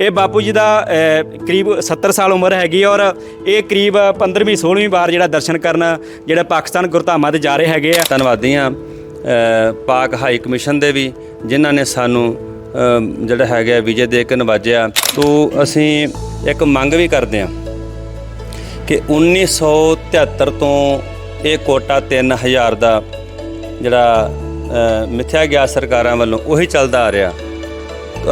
ਇਹ ਬਾਪੂ ਜੀ ਦਾ ਕਰੀਬ 70 ਸਾਲ ਉਮਰ ਹੈਗੀ ਔਰ ਇਹ ਕਰੀਬ 15ਵੀਂ 16ਵੀਂ ਵਾਰ ਜਿਹੜਾ ਦਰਸ਼ਨ ਕਰਨ ਜਿਹੜਾ ਪਾਕਿਸਤਾਨ ਗੁਰਧਾਮਾਂ ਤੇ ਜਾ ਰਹੇ ਹੈਗੇ ਆ। ਧੰਨਵਾਦੀ ਹਾਂ ਪਾਕ ਹਾਈ ਕਮਿਸ਼ਨ ਦੇ ਵੀ ਜਿਨ੍ਹਾਂ ਨੇ ਸਾਨੂੰ ਜਿਹੜਾ ਹੈਗਾ ਵਿਜੇ ਦੇ ਕੇ ਨਵਾਜਿਆ। ਤੋਂ ਅਸੀਂ ਇੱਕ ਮੰਗ ਵੀ ਕਰਦੇ ਹਾਂ ਕਿ 1973 ਤੋਂ ਇਹ ਕੋਟਾ 3000 ਦਾ ਜਿਹੜਾ ਅ, ਮਿਥਿਆ ਗਿਆ ਸਰਕਾਰਾਂ ਵੱਲੋਂ ਉਹੀ ਚੱਲਦਾ ਆ ਰਿਹਾ।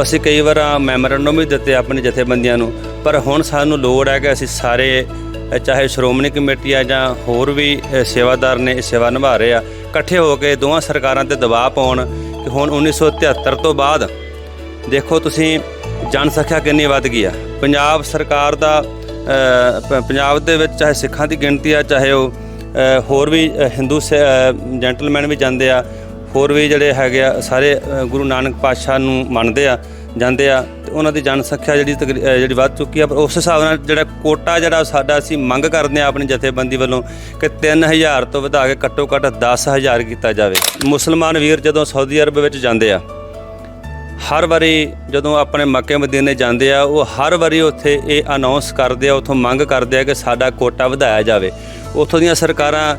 ਅਸੀਂ ਕਈ ਵਾਰ ਮੈਮੋਰੰਡਮ ਵੀ ਦਿੱਤੇ ਆਪਣੇ ਜਥੇਬੰਦੀਆਂ ਨੂੰ ਪਰ ਹੁਣ ਸਾਨੂੰ ਲੋੜ ਹੈ ਕਿ ਅਸੀਂ ਸਾਰੇ ਚਾਹੇ ਸ਼੍ਰੋਮਣੀ ਕਮੇਟੀ ਆ ਜਾਂ ਹੋਰ ਵੀ ਸੇਵਾਦਾਰ ਨੇ ਸੇਵਾ ਨਿਭਾ ਰਹੇ ਆ ਇਕੱਠੇ ਹੋ ਕੇ ਦੋਵਾਂ ਸਰਕਾਰਾਂ ਤੇ ਦਬਾਅ ਪਾਉਣ ਕਿ ਹੁਣ 1973 ਤੋਂ ਬਾਅਦ ਦੇਖੋ ਤੁਸੀਂ ਜਨਸੰਖਿਆ ਕਿੰਨੀ ਵੱਧ ਗਈ ਆ। ਪੰਜਾਬ ਸਰਕਾਰ ਦਾ ਪੰਜਾਬ ਦੇ ਵਿੱਚ ਚਾਹੇ ਸਿੱਖਾਂ ਦੀ ਗਿਣਤੀ ਆ ਚਾਹੇ ਉਹ ਹੋਰ ਵੀ ਅ, ਹਿੰਦੂ ਜੈਂਟਲਮੈਨ ਵੀ ਜਾਂਦੇ ਆ ਹੋਰ ਵੀ ਜਿਹੜੇ ਹੈਗੇ ਆ ਸਾਰੇ ਗੁਰੂ ਨਾਨਕ ਪਾਤਸ਼ਾਹ ਨੂੰ ਮੰਨਦੇ ਆ ਜਾਂਦੇ ਆ ਤੇ ਉਹਨਾਂ ਦੀ ਜਨਸੰਖਿਆ ਜਿਹੜੀ ਤਕਰੀ- ਅ, ਜਿਹੜੀ ਵੱਧ ਚੁੱਕੀ ਆ ਪਰ ਉਸ ਹਿਸਾਬ ਨਾਲ ਜਿਹੜਾ ਕੋਟਾ ਜਿਹੜਾ ਸਾਡਾ ਅਸੀਂ ਮੰਗ ਕਰਦੇ ਆ ਆਪਣੀ ਜਥੇਬੰਦੀ ਵੱਲੋਂ ਕਿ 3000 ਤੋਂ ਵਧਾ ਕੇ ਘੱਟੋ ਘੱਟ 10000 ਕੀਤਾ ਜਾਵੇ। ਮੁਸਲਮਾਨ ਵੀਰ ਜਦੋਂ ਸਾਊਦੀ ਅਰਬ ਵਿੱਚ ਜਾਂਦੇ ਆ ਹਰ ਵਾਰੀ ਜਦੋਂ ਆਪਣੇ ਮੱਕੇ ਮਦੀਨੇ ਜਾਂਦੇ ਆ ਉਹ ਹਰ ਵਾਰੀ ਉੱਥੇ ਇਹ ਅਨਾਉਂਸ ਕਰਦੇ ਆ ਉੱਥੋਂ ਮੰਗ ਕਰਦੇ ਆ ਕਿ ਸਾਡਾ ਕੋਟਾ ਵਧਾਇਆ ਜਾਵੇ। ਉੱਥੋਂ ਦੀਆਂ ਸਰਕਾਰਾਂ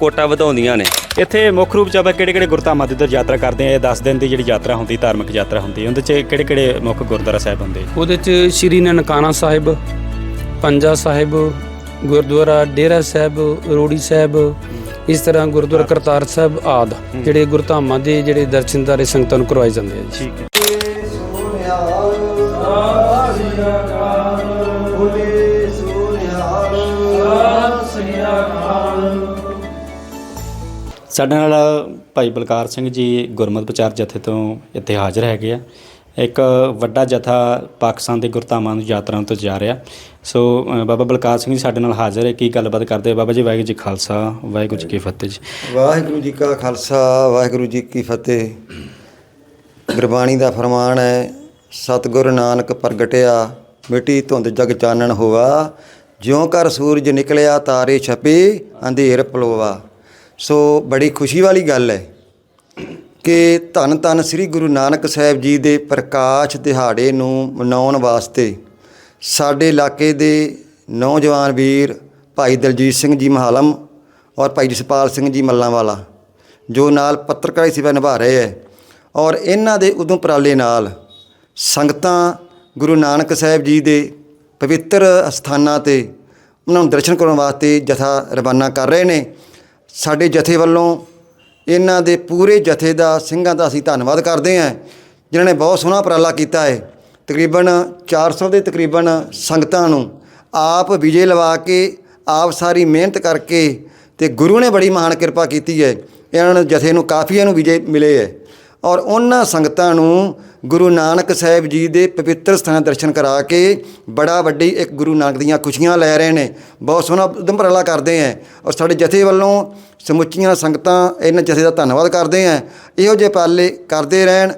ਕੋਟਾ ਵਧਾਉਂਦੀਆਂ ਨੇ। ਇੱਥੇ ਮੁੱਖ ਰੂਪ ਚ ਆਪਾਂ ਕਿਹੜੇ ਕਿਹੜੇ ਗੁਰਧਾਮਾਂ ਦੇ ਉੱਧਰ ਯਾਤਰਾ ਕਰਦੇ ਆ ਇਹ 10 ਦਿਨ ਦੀ ਜਿਹੜੀ ਯਾਤਰਾ ਹੁੰਦੀ ਧਾਰਮਿਕ ਯਾਤਰਾ ਹੁੰਦੀ ਉਹਦੇ ਚ ਕਿਹੜੇ ਕਿਹੜੇ ਮੁੱਖ ਗੁਰਦੁਆਰਾ ਸਾਹਿਬ ਹੁੰਦੇ? ਉਹਦੇ ਚ ਸ਼੍ਰੀ ਨਨਕਾਣਾ ਸਾਹਿਬ ਪੰਜਾ ਸਾਹਿਬ ਗੁਰਦੁਆਰਾ ਡੇਰਾ ਸਾਹਿਬ ਰੋੜੀ ਸਾਹਿਬ ਇਸ ਤਰ੍ਹਾਂ ਗੁਰਦੁਆਰਾ ਕਰਤਾਰ ਸਾਹਿਬ ਆਦ ਜਿਹੜੇ ਗੁਰਧਾਮਾਂ ਦੇ ਜਿਹੜੇ ਦਰਸ਼ਨਦਾਰੇ ਸੰਗਤਾਂ ਨੂੰ ਕਰਵਾਏ ਜਾਂਦੇ ਆ ਜੀ। ਠੀਕ ਹੈ। ਸਾਡੇ ਨਾਲ ਭਾਈ ਬਲਕਾਰ ਸਿੰਘ ਜੀ ਗੁਰਮਤਿ ਪ੍ਰਚਾਰ ਜਥੇ ਤੋਂ ਇੱਥੇ ਹਾਜ਼ਰ ਹੈਗੇ ਆ। ਇੱਕ ਵੱਡਾ ਜਥਾ ਪਾਕਿਸਤਾਨ ਦੇ ਗੁਰਧਾਮਾਂ ਨੂੰ ਯਾਤਰਾ ਤੋਂ ਜਾ ਰਿਹਾ। ਸੋ ਅ, ਬਾਬਾ ਬਲਕਾਰ ਸਿੰਘ ਜੀ ਸਾਡੇ ਨਾਲ ਹਾਜ਼ਰ ਹੈ। ਕੀ ਗੱਲਬਾਤ ਕਰਦੇ ਆ? ਬਾਬਾ ਜੀ ਵਾਹਿਗੁਰੂ ਜੀ ਖਾਲਸਾ ਵਾਹਿਗੁਰੂ ਜੀ ਕੀ ਫਤਿਹ ਜੀ। ਵਾਹਿਗੁਰੂ ਜੀ ਕਾ ਖਾਲਸਾ ਵਾਹਿਗੁਰੂ ਜੀ ਕੀ ਫਤਿਹ। ਗੁਰਬਾਣੀ ਦਾ ਫਰਮਾਨ ਹੈ ਸਤਿਗੁਰ ਨਾਨਕ ਪ੍ਰਗਟਿਆ ਮਿੱਟੀ ਧੁੰਦ ਜਗ ਚਾਨਣ ਹੋਵਾ ਜਿਉਂ ਕਰ ਸੂਰਜ ਨਿਕਲਿਆ ਤਾਰੇ ਛਪੇ ਅੰਧੇਰ ਪਲੋਵਾ ਸੋ ਬੜੀ ਖੁਸ਼ੀ ਵਾਲੀ ਗੱਲ ਹੈ ਕਿ ਧੰਨ ਧੰਨ ਸ੍ਰੀ ਗੁਰੂ ਨਾਨਕ ਸਾਹਿਬ ਜੀ ਦੇ ਪ੍ਰਕਾਸ਼ ਦਿਹਾੜੇ ਨੂੰ ਮਨਾਉਣ ਵਾਸਤੇ ਸਾਡੇ ਇਲਾਕੇ ਦੇ ਨੌਜਵਾਨ ਵੀਰ ਭਾਈ ਦਲਜੀਤ ਸਿੰਘ ਜੀ ਮਹਾਲਮ ਔਰ ਭਾਈ ਜਸਪਾਲ ਸਿੰਘ ਜੀ ਮੱਲਾਂਵਾਲਾ, ਜੋ ਨਾਲ ਪੱਤਰਕਾਰੀ ਸੇਵਾ ਨਿਭਾ ਰਹੇ ਹੈ ਔਰ ਇਹਨਾਂ ਦੇ ਉਦੋਂ ਉਪਰਾਲੇ ਨਾਲ ਸੰਗਤਾਂ ਗੁਰੂ ਨਾਨਕ ਸਾਹਿਬ ਜੀ ਦੇ ਪਵਿੱਤਰ ਅਸਥਾਨਾਂ ਤੇ ਉਹਨਾਂ ਨੂੰ ਦਰਸ਼ਨ ਕਰਨ ਵਾਸਤੇ ਜਥਾ ਰਵਾਨਾ ਕਰ ਰਹੇ ਨੇ। ਸਾਡੇ ਜਥੇ ਵੱਲੋਂ ਇਹਨਾਂ ਦੇ ਪੂਰੇ ਜਥੇ ਦਾ, ਸਿੰਘਾਂ ਦਾ ਅਸੀਂ ਧੰਨਵਾਦ ਕਰਦੇ ਹਾਂ, ਜਿਨ੍ਹਾਂ ਨੇ ਬਹੁਤ ਸੋਹਣਾ ਉਪਰਾਲਾ ਕੀਤਾ ਹੈ। ਤਕਰੀਬਨ 400 ਦੇ ਤਕਰੀਬਨ ਸੰਗਤਾਂ ਨੂੰ ਆਪ ਵਿਜੇ ਲਵਾ ਕੇ, ਆਪ ਸਾਰੀ ਮਿਹਨਤ ਕਰਕੇ ਤੇ ਗੁਰੂ ਨੇ ਬੜੀ ਮਹਾਨ ਕਿਰਪਾ ਕੀਤੀ ਹੈ। ਇਹਨਾਂ ਨੂੰ ਜਥੇ ਨੂੰ ਕਾਫੀ ਇਹਨੂੰ ਵਿਜੇ ਮਿਲੇ ਹੈ। ਔਰ ਉਹਨਾਂ ਸੰਗਤਾਂ ਨੂੰ ਗੁਰੂ ਨਾਨਕ ਸਾਹਿਬ ਜੀ ਦੇ ਪਵਿੱਤਰ ਸਥਾਨ ਦਰਸ਼ਨ ਕਰਾ ਕੇ ਬੜਾ ਵੱਡੀ ਇੱਕ ਗੁਰੂ ਨਾਨਕ ਦੀਆਂ ਖੁਸ਼ੀਆਂ ਲੈ ਰਹੇ ਨੇ। ਬਹੁਤ ਸੋਹਣਾ ਉਦਮਪਰਾਲਾ ਕਰਦੇ ਹੈ ਔਰ ਸਾਡੇ ਜਥੇ ਵੱਲੋਂ ਸਮੁੱਚੀਆਂ ਸੰਗਤਾਂ ਇਹਨਾਂ ਜਥੇ ਦਾ ਧੰਨਵਾਦ ਕਰਦੇ ਹੈ ਇਹੋ ਜਿਹੇ ਪਾਲੇ ਕਰਦੇ ਰਹਿਣ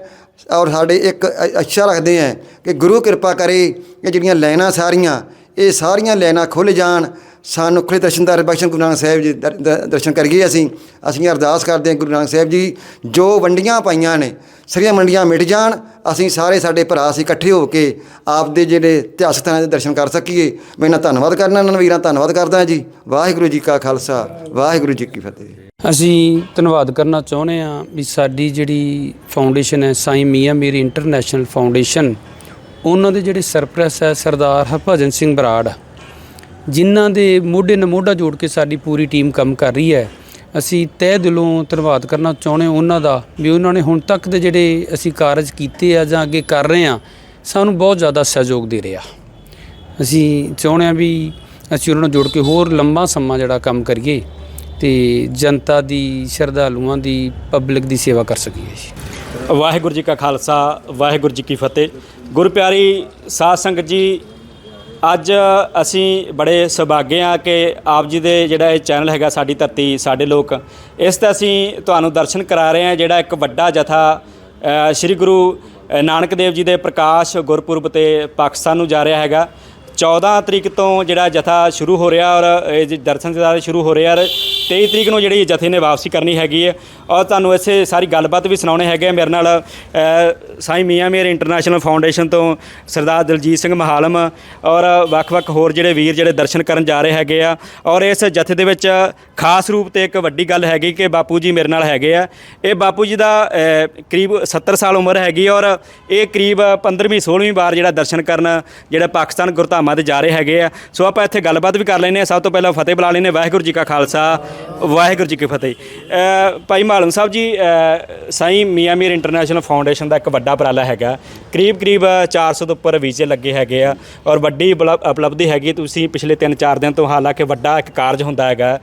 ਔਰ ਸਾਡੇ ਇੱਕ ਅੱਛਾ ਰੱਖਦੇ ਹੈ ਕਿ ਗੁਰੂ ਕਿਰਪਾ ਕਰੇ ਇਹ ਜਿਹੜੀਆਂ ਲਾਈਨਾਂ ਸਾਰੀਆਂ, ਇਹ ਸਾਰੀਆਂ ਲਾਈਨਾਂ ਖੁੱਲ ਜਾਣ ਸਾਨੂੰ ਖੁੱਲੇ ਦਰਸ਼ਨਦਾਰ ਬਖਸ਼ਣ ਗੁਰੂ ਨਾਨਕ ਸਾਹਿਬ ਜੀ ਦਰ- ਦਰ- ਦਰਸ਼ਨ ਕਰੀਏ ਅਸੀਂ। ਅਸੀਂ ਅਰਦਾਸ ਕਰਦੇ ਹਾਂ ਗੁਰੂ ਨਾਨਕ ਸਾਹਿਬ ਜੀ, ਜੋ ਵੰਡੀਆਂ ਪਾਈਆਂ ਨੇ, ਸਾਰੀਆਂ ਮੰਡੀਆਂ ਮਿਟ ਜਾਣ, ਅਸੀਂ ਸਾਰੇ ਸਾਡੇ ਭਰਾ ਅਸੀਂ ਇਕੱਠੇ ਹੋ ਕੇ ਆਪਦੇ ਜਿਹੜੇ ਇਤਿਹਾਸਕ ਥਾਂ ਦੇ ਦਰਸ਼ਨ ਕਰ ਸਕੀਏ। ਮੈਂ ਇਹਨਾਂ ਧੰਨਵਾਦ ਕਰਨਾ, ਇਹਨਾਂ ਵੀਰਾਂ ਧੰਨਵਾਦ ਕਰਦਾ ਜੀ। ਵਾਹਿਗੁਰੂ ਜੀ ਕਾ ਖਾਲਸਾ, ਵਾਹਿਗੁਰੂ ਜੀ ਕੀ ਫਤਿਹ। ਅਸੀਂ ਧੰਨਵਾਦ ਕਰਨਾ ਚਾਹੁੰਦੇ ਹਾਂ ਵੀ ਸਾਡੀ ਜਿਹੜੀ ਫਾਊਂਡੇਸ਼ਨ ਹੈ, ਸਾਈ ਮੀਆਂ ਮੇਰੀ ਇੰਟਰਨੈਸ਼ਨਲ ਫਾਊਂਡੇਸ਼ਨ, ਉਹਨਾਂ ਦੇ ਜਿਹੜੇ ਸਰਪ੍ਰੈਸ ਹੈ, ਸਰਦਾਰ ਹਰਭਜਨ ਸਿੰਘ ਬਰਾੜ। ਜਿਨ੍ਹਾਂ ਦੇ ਮੋਢੇ ਨਾਲ ਮੋਢਾ ਜੋੜ ਕੇ ਸਾਡੀ ਪੂਰੀ ਟੀਮ ਕੰਮ ਕਰ ਰਹੀ ਹੈ। ਅਸੀਂ ਤਹਿ ਦਿਲੋਂ ਧੰਨਵਾਦ ਕਰਨਾ ਚਾਹੁੰਦੇ ਉਹਨਾਂ ਦਾ ਵੀ ਉਹਨਾਂ ਨੇ ਹੁਣ ਤੱਕ ਦੇ ਜਿਹੜੇ ਅਸੀਂ ਕਾਰਜ ਕੀਤੇ ਆ ਜਾਂ ਅੱਗੇ ਕਰ ਰਹੇ ਆ ਸਾਨੂੰ ਬਹੁਤ ਜ਼ਿਆਦਾ ਸਹਿਯੋਗ ਦੇ ਰਿਹਾ ਅਸੀਂ ਚਾਹੁੰਦੇ ਹਾਂ ਵੀ ਅਸੀਂ ਉਹਨਾਂ ਨੂੰ ਜੋੜ ਕੇ ਹੋਰ ਲੰਬਾ ਸਮਾਂ ਜਿਹੜਾ ਕੰਮ ਕਰੀਏ ਤੇ ਜਨਤਾ ਦੀ, ਸ਼ਰਧਾਲੂਆਂ ਦੀ, ਪਬਲਿਕ ਦੀ ਸੇਵਾ ਕਰ ਸਕੀਏ ਜੀ। ਵਾਹਿਗੁਰੂ ਜੀ ਕਾ ਖਾਲਸਾ, ਵਾਹਿਗੁਰੂ ਜੀ ਕੀ ਫਤਿਹ। ਗੁਰਪਿਆਰੀ ਸਾਧ ਸੰਗਤ ਜੀ ਅੱਜ ਅਸੀਂ ਬੜੇ ਸੁਭਾਗੇ ਆ ਕਿ ਆਪ ਜੀ ਦੇ ਜਿਹੜਾ ਇਹ ਚੈਨਲ ਹੈਗਾ ਸਾਡੀ ਧਰਤੀ, ਸਾਡੇ ਲੋਕ, ਇਸ ਤੇ ਅਸੀਂ ਤੁਹਾਨੂੰ ਦਰਸ਼ਨ ਕਰਾ ਰਹੇ ਹਾਂ ਜਿਹੜਾ ਇੱਕ ਵੱਡਾ ਜਥਾ ਸ੍ਰੀ ਗੁਰੂ ਨਾਨਕ ਦੇਵ ਜੀ ਦੇ ਪ੍ਰਕਾਸ਼ ਗੁਰਪੁਰਬ ਤੇ ਪਾਕਿਸਤਾਨ ਨੂੰ ਜਾ ਰਿਹਾ ਹੈਗਾ। 14 ਤਰੀਕ ਤੋਂ ਜਿਹੜਾ ਜਥਾ ਸ਼ੁਰੂ ਹੋ ਰਿਹਾ ਔਰ ਇਹ ਜੀ ਦਰਸ਼ਨ ਦਿਦਾਰੇ ਸ਼ੁਰੂ ਹੋ ਰਿਹਾ ਔਰ 23 ਤਰੀਕ ਨੂੰ ਜਿਹੜੀ ਜਥੇ ਨੇ ਵਾਪਸੀ ਕਰਨੀ ਹੈਗੀ ਹੈ। ਔਰ ਤੁਹਾਨੂੰ ਇਸੇ ਸਾਰੀ ਗੱਲਬਾਤ ਵੀ ਸੁਣਾਉਣੇ ਹੈਗੇ ਆ। ਮੇਰੇ ਨਾਲ ਅ, ਸਾਈਂ ਮੀਆਂ ਮੀਰ ਇੰਟਰਨੈਸ਼ਨਲ ਫਾਊਂਡੇਸ਼ਨ ਤੋਂ ਸਰਦਾਰ ਦਲਜੀਤ ਸਿੰਘ ਮਹਾਲਮ ਔਰ ਵੱਖ-ਵੱਖ ਹੋਰ ਜਿਹੜੇ ਵੀਰ ਜਿਹੜੇ ਦਰਸ਼ਨ ਕਰਨ ਜਾ ਰਹੇ ਹੈਗੇ ਆ। ਔਰ ਇਸ ਜਥੇ ਦੇ ਵਿੱਚ ਖਾਸ ਰੂਪ ਤੇ ਇੱਕ ਵੱਡੀ ਗੱਲ ਹੈਗੀ ਕਿ ਬਾਪੂ ਜੀ ਮੇਰੇ ਨਾਲ ਹੈਗੇ ਆ। ਇਹ ਬਾਪੂ ਜੀ ਦਾ ਅ, ਕਰੀਬ 70 ਸਾਲ ਉਮਰ ਹੈਗੀ ਔਰ ਇਹ ਕਰੀਬ 15ਵੀਂ 16ਵੀਂ ਵਾਰ ਜਿਹੜਾ ਦਰਸ਼ਨ ਕਰਨ ਜਿਹੜਾ ਪਾਕਿਸਤਾਨ ਗੁਰਧਾਮਾਂ ਤੇ ਜਾ ਰਹੇ ਹੈਗੇ ਆ। ਸੋ ਆਪਾਂ ਇੱਥੇ ਗੱਲਬਾਤ ਵੀ ਕਰ ਲੈਂਦੇ ਆ ਸਭ ਤੋਂ ਪਹਿਲਾਂ ਫਤਿਹ ਬੁਲਾ ਲੈਂਦੇ ਹਾਂ। ਵਾਹਿਗੁਰੂ ਜੀ ਕਾ ਖਾਲਸਾ ਵਾਹਿਗੁਰੂ ਜੀ ਕੀ ਫਤਿਹ। ਅ, ਭਾਈ ਮਾਲਮ ਸਾਹਿਬ ਜੀ ਅ, ਸਾਈਂ ਮੀਆਂ ਮੀਰ ਇੰਟਰਨੈਸ਼ਨਲ ਫਾਊਂਡੇਸ਼ਨ ਦਾ ਇੱਕ ਵੱਡਾ ਉਪਰਾਲਾ ਹੈਗਾ। ਕਰੀਬ ਕਰੀਬ 400 ਤੋਂ ਉੱਪਰ ਵੀਜ਼ੇ ਲੱਗੇ ਹੈਗੇ ਆ ਔਰ ਵੱਡੀ ਉਪਲ- ਉਪਲਬਧੀ ਹੈਗੀ ਤੁਸੀਂ ਪਿਛਲੇ 3-4 ਦਿਨ ਤੋਂ ਹਾਲਾਂਕਿ ਵੱਡਾ ਇੱਕ ਕਾਰਜ ਹੁੰਦਾ ਹੈਗਾ।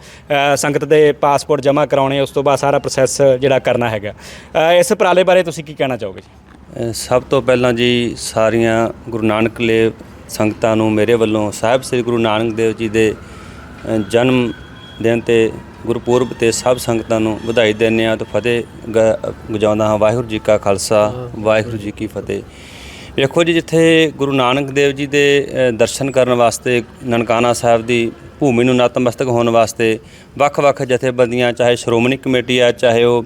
ਅ, ਸੰਗਤ ਦੇ ਪਾਸਪੋਰਟ ਜਮ੍ਹਾਂ ਕਰਾਉਣੇ ਉਸ ਤੋਂ ਬਾਅਦ ਸਾਰਾ ਪ੍ਰੋਸੈਸ ਜਿਹੜਾ ਕਰਨਾ ਹੈਗਾ। ਅ, ਇਸ ਉਪਰਾਲੇ ਬਾਰੇ ਤੁਸੀਂ ਕੀ ਕਹਿਣਾ ਚਾਹੋਗੇ ਜੀ? ਅ, ਸਭ ਤੋਂ ਪਹਿਲਾਂ ਜੀ ਸਾਰੀਆਂ ਗੁਰੂ ਨਾਨਕ ਲੇਵ ਸੰਗਤਾਂ ਨੂੰ ਮੇਰੇ ਵੱਲੋਂ ਸਾਹਿਬ ਸ੍ਰੀ ਗੁਰੂ ਨਾਨਕ ਦੇਵ ਜੀ ਦੇ ਜਨਮ ਦਿਨ ਤੇ ਗੁਰਪੁਰਬ ਤੇ ਸਭ ਸੰਗਤਾਂ ਨੂੰ ਵਧਾਈ ਦਿੰਦੇ ਆ ਤੇ ਫਤਿਹ ਗ- ਗਜਾਉਂਦਾ ਹਾਂ। ਵਾਹਿਗੁਰੂ ਜੀ ਕਾ ਖਾਲਸਾ, ਵਾਹਿਗੁਰੂ ਜੀ ਕੀ ਫਤਿਹ। ਵੇਖੋ ਜੀ, ਜਿੱਥੇ ਗੁਰੂ ਨਾਨਕ ਦੇਵ ਜੀ ਦੇ ਦਰਸ਼ਨ ਕਰਨ ਵਾਸਤੇ ਨਨਕਾਣਾ ਸਾਹਿਬ ਦੀ ਭੂਮੀ ਨੂੰ ਨਤਮਸਤਕ ਹੋਣ ਵਾਸਤੇ ਵੱਖ-ਵੱਖ ਜਥੇਬੰਦੀਆਂ, ਚਾਹੇ ਸ਼੍ਰੋਮਣੀ ਕਮੇਟੀ ਆ, ਚਾਹੇ ਉਹ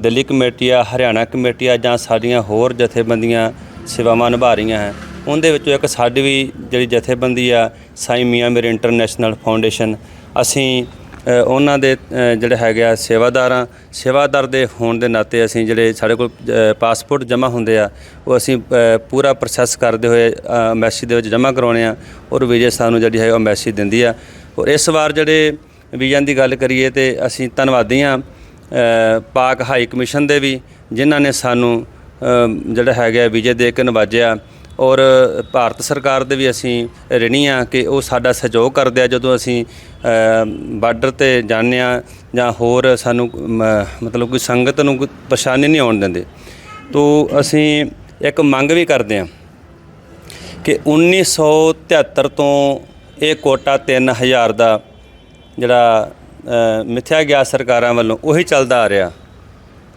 ਦਿੱਲੀ ਕਮੇਟੀ ਆ, ਹਰਿਆਣਾ ਕਮੇਟੀ ਆ ਜਾਂ ਸਾਡੀਆਂ ਹੋਰ ਜਥੇਬੰਦੀਆਂ ਸੇਵਾਵਾਂ ਨਿਭਾ ਰਹੀਆਂ ਹੈ ਉਹਦੇ ਵਿੱਚੋਂ ਇੱਕ ਸਾਡੀ ਵੀ ਜਿਹੜੀ ਜਥੇਬੰਦੀ ਆ, ਸਾਈ ਮੀਆਂ ਮੇਰੇ ਇੰਟਰਨੈਸ਼ਨਲ ਫਾਊਂਡੇਸ਼ਨ, ਅਸੀਂ ਉਹਨਾਂ ਦੇ ਜਿਹੜੇ ਹੈਗੇ ਆ ਸੇਵਾਦਾਰਾਂ ਸੇਵਾਦਾਰ ਦੇ ਹੋਣ ਦੇ ਨਾਤੇ ਅਸੀਂ ਜਿਹੜੇ ਸਾਡੇ ਕੋਲ ਪਾਸਪੋਰਟ ਜਮ੍ਹਾਂ ਹੁੰਦੇ ਆ, ਉਹ ਅਸੀਂ ਪੂਰਾ ਪ੍ਰੋਸੈਸ ਕਰਦੇ ਹੋਏ ਐਮਬੈਸੀ ਦੇ ਵਿੱਚ ਜਮ੍ਹਾਂ ਕਰਾਉਣੇ ਆ, ਔਰ ਵੀਜ਼ੇ ਸਾਨੂੰ ਜਿਹੜੀ ਹੈ ਉਹ ਐਮਬੈਸੀ ਦਿੰਦੀ ਆ। ਔਰ ਇਸ ਵਾਰ ਜਿਹੜੇ ਵੀਜ਼ਿਆਂ ਦੀ ਗੱਲ ਕਰੀਏ ਤੇ ਅਸੀਂ ਧੰਨਵਾਦੀ ਆ ਪਾਕ ਹਾਈ ਕਮਿਸ਼ਨ ਦੇ ਵੀ, ਜਿਨ੍ਹਾਂ ਨੇ ਸਾਨੂੰ ਜਿਹੜਾ ਹੈਗਾ ਵੀਜ਼ੇ ਦੇ ਕੇ ਨਵਾਜਿਆ ਔਰ ਭਾਰਤ ਸਰਕਾਰ ਦੇ ਵੀ ਅਸੀਂ ਰਿਣੀ ਆ ਕਿ ਉਹ ਸਾਡਾ ਸਹਿਯੋਗ ਕਰਦੇ ਆ ਜਦੋਂ ਅਸੀਂ ਬਾਰਡਰ ਤੇ ਜਾਂਦੇ ਆ ਜਾਂ ਹੋਰ ਸਾਨੂੰ ਮਤਲਬ ਕੋਈ ਸੰਗਤ ਨੂੰ ਕੋਈ ਪਰੇਸ਼ਾਨੀ ਨਹੀਂ ਆਉਣ ਦਿੰਦੇ। ਤੋ ਅਸੀਂ ਇੱਕ ਮੰਗ ਵੀ ਕਰਦੇ ਆ ਕਿ 1973 ਤੋਂ ਇਹ ਕੋਟਾ 3000 ਦਾ ਜਿਹੜਾ ਅ, ਮਿਥਿਆ ਗਿਆ ਸਰਕਾਰਾਂ ਵੱਲੋਂ ਉਹੀ ਚੱਲਦਾ ਆ ਰਿਹਾ।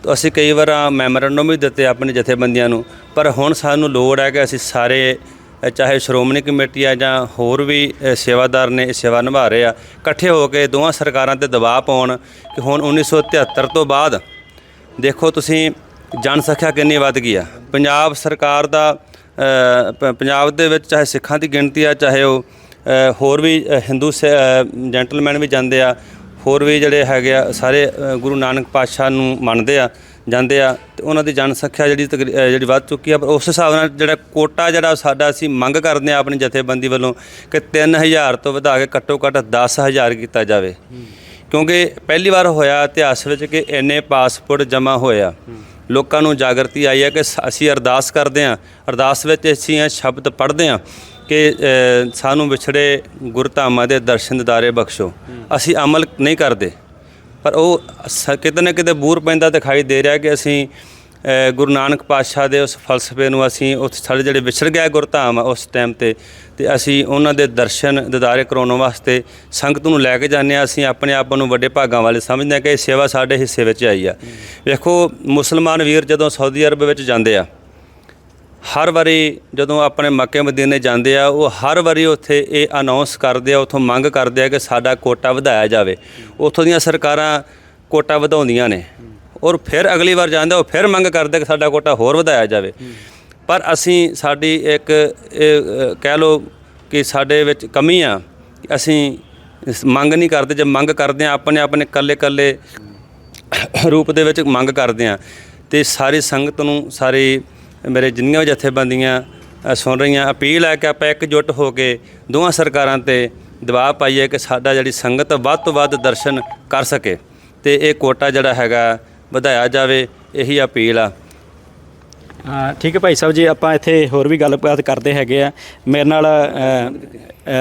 ਤਾਂ ਅਸੀਂ ਕਈ ਵਾਰ ਮੈਮੋਰੰਡਮ ਵੀ ਦਿੱਤੇ ਆਪਣੀ ਜਥੇਬੰਦੀਆਂ ਨੂੰ ਪਰ ਹੁਣ ਸਾਨੂੰ ਲੋੜ ਹੈ ਕਿ ਅਸੀਂ ਸਾਰੇ ਚਾਹੇ ਸ਼੍ਰੋਮਣੀ ਕਮੇਟੀ ਆ ਜਾਂ ਹੋਰ ਵੀ ਸੇਵਾਦਾਰ ਨੇ ਇਹ ਸੇਵਾ ਨਿਭਾ ਰਹੇ ਆ ਇਕੱਠੇ ਹੋ ਕੇ ਦੋਵਾਂ ਸਰਕਾਰਾਂ ਤੇ ਦਬਾਅ ਪਾਉਣ ਕਿ ਹੁਣ 1973 ਤੋਂ ਬਾਅਦ ਦੇਖੋ ਤੁਸੀਂ ਜਨਸੰਖਿਆ ਕਿੰਨੀ ਵੱਧ ਗਈ ਆ। ਪੰਜਾਬ ਸਰਕਾਰ ਦਾ ਪੰਜਾਬ ਦੇ ਵਿੱਚ ਚਾਹੇ ਸਿੱਖਾਂ ਦੀ ਗਿਣਤੀ ਆ ਚਾਹੇ ਉਹ ਹੋਰ ਵੀ ਅ, ਹਿੰਦੂ ਜੈਂਟਲਮੈਨ ਵੀ ਜਾਂਦੇ ਆ ਹੋਰ ਵੀ ਜਿਹੜੇ ਹੈਗੇ ਆ ਸਾਰੇ ਅ, ਗੁਰੂ ਨਾਨਕ ਪਾਤਸ਼ਾਹ ਨੂੰ ਮੰਨਦੇ ਆ ਜਾਂਦੇ ਆ ਤੇ ਉਹਨਾਂ ਦੀ ਜਨਸੰਖਿਆ ਜਿਹੜੀ ਤਕਰੀ- ਅ, ਜਿਹੜੀ ਵੱਧ ਚੁੱਕੀ ਆ ਪਰ ਉਸ ਹਿਸਾਬ ਨਾਲ ਜਿਹੜਾ ਕੋਟਾ ਜਿਹੜਾ ਸਾਡਾ ਅਸੀਂ ਮੰਗ ਕਰਦੇ ਆ ਆਪਣੀ ਜਥੇਬੰਦੀ ਵੱਲੋਂ ਕਿ 3000 ਤੋਂ ਵਧਾ ਕੇ ਘੱਟੋ ਘੱਟ 10000 ਕੀਤਾ ਜਾਵੇ। ਕਿਉਂਕਿ ਪਹਿਲੀ ਵਾਰ ਹੋਇਆ ਇਤਿਹਾਸ ਵਿੱਚ ਕਿ ਇੰਨੇ ਪਾਸਪੋਰਟ ਜਮ੍ਹਾਂ ਹੋਇਆ ਲੋਕਾਂ ਨੂੰ ਜਾਗਰਤੀ ਆਈ ਹੈ ਕਿ ਸ- ਅਸੀਂ ਅਰਦਾਸ ਕਰਦੇ ਹਾਂ ਅਰਦਾਸ ਵਿੱਚ ਅਸੀਂ ਇਹ ਸ਼ਬਦ ਪੜ੍ਹਦੇ ਹਾਂ ਕਿ ਸਾਨੂੰ ਵਿਛੜੇ ਗੁਰਧਾਮਾਂ ਦੇ ਦਰਸ਼ਨ ਦਿਦਾਰੇ ਬਖਸ਼ੋ। ਅਸੀਂ ਅਮਲ ਨਹੀਂ ਕਰਦੇ। ਪਰ ਉਹ ਸ- ਕਿਤੇ ਨਾ ਕਿਤੇ ਬੂਰ ਪੈਂਦਾ ਦਿਖਾਈ ਦੇ ਰਿਹਾ ਕਿ ਅਸੀਂ ਗੁਰੂ ਨਾਨਕ ਪਾਤਸ਼ਾਹ ਦੇ ਉਸ ਫਲਸਫੇ ਨੂੰ ਅਸੀਂ ਉਸ ਸਾਡੇ ਜਿਹੜੇ ਵਿਛੜ ਗਿਆ ਗੁਰਧਾਮ ਆ ਉਸ ਟਾਈਮ ਤੇ ਤੇ ਅਸੀਂ ਉਹਨਾਂ ਦੇ ਦਰਸ਼ਨ ਦਿਦਾਰੇ ਕਰਾਉਣ ਵਾਸਤੇ ਸੰਗਤ ਨੂੰ ਲੈ ਕੇ ਜਾਂਦੇ ਹਾਂ। ਅਸੀਂ ਆਪਣੇ ਆਪ ਨੂੰ ਵੱਡੇ ਭਾਗਾਂ ਵਾਲੇ ਸਮਝਦੇ ਹਾਂ ਕਿ ਇਹ ਸੇਵਾ ਸਾਡੇ ਹਿੱਸੇ ਵਿੱਚ ਆਈ ਆ। ਵੇਖੋ, ਮੁਸਲਮਾਨ ਵੀਰ ਜਦੋਂ ਸਾਊਦੀ ਅਰਬ ਵਿੱਚ ਜਾਂਦੇ ਆ ਹਰ ਵਾਰੀ ਜਦੋਂ ਆਪਣੇ ਮੱਕੇ ਮਦੀਨੇ ਜਾਂਦੇ ਆ ਉਹ ਹਰ ਵਾਰੀ ਉੱਥੇ ਇਹ ਅਨਾਉਂਸ ਕਰਦੇ ਆ ਉੱਥੋਂ ਮੰਗ ਕਰਦੇ ਆ ਕਿ ਸਾਡਾ ਕੋਟਾ ਵਧਾਇਆ ਜਾਵੇ। ਉੱਥੋਂ ਦੀਆਂ ਸਰਕਾਰਾਂ ਕੋਟਾ ਵਧਾਉਂਦੀਆਂ ਨੇ। ਔਰ ਫਿਰ ਅਗਲੀ ਵਾਰ ਜਾਂਦੇ ਉਹ ਫਿਰ ਮੰਗ ਕਰਦੇ ਕਿ ਸਾਡਾ ਕੋਟਾ ਹੋਰ ਵਧਾਇਆ ਜਾਵੇ। ਪਰ ਅਸੀਂ ਸਾਡੀ ਇੱਕ ਇਹ, ਕਹਿ ਲਓ ਕਿ ਸਾਡੇ ਵਿੱਚ ਕਮੀ ਆ। ਅਸੀਂ ਮੰਗ ਨਹੀਂ ਕਰਦੇ ਜੇ ਮੰਗ ਕਰਦੇ ਆ ਆਪਣੇ ਆਪਣੇ ਕੱਲੇ ਕੱਲੇ ਰੂਪ ਦੇ ਵਿੱਚ ਮੰਗ ਕਰਦੇ ਆ। ਤੇ ਸਾਰੀ ਸੰਗਤ ਨੂੰ ਸਾਰੀ ਮੇਰੇ ਜਿੰਨੀਆਂ ਵੀ ਜਥੇਬੰਦੀਆਂ ਸੁਣ ਰਹੀਆਂ, ਅਪੀਲ ਹੈ ਕਿ ਆਪਾਂ ਇਕਜੁੱਟ ਹੋ ਕੇ ਦੋਵਾਂ ਸਰਕਾਰਾਂ ਤੇ ਦਬਾਅ ਪਾਈਏ ਕਿ ਸਾਡਾ ਜਿਹੜੀ ਸੰਗਤ ਵੱਧ ਤੋਂ ਵੱਧ ਦਰਸ਼ਨ ਕਰ ਸਕੇ ਤੇ ਇਹ ਕੋਟਾ ਜਿਹੜਾ ਹੈਗਾ, ਵਧਾਇਆ ਜਾਵੇ, ਇਹੀ ਅਪੀਲ ਆ। ਹਾਂ ਠੀਕ ਹੈ ਭਾਈ ਸਾਹਿਬ ਜੀ ਆਪਾਂ ਇੱਥੇ ਹੋਰ ਵੀ ਗੱਲਬਾਤ ਕਰਦੇ ਹੈਗੇ ਆ ਮੇਰੇ ਨਾਲ ਅ,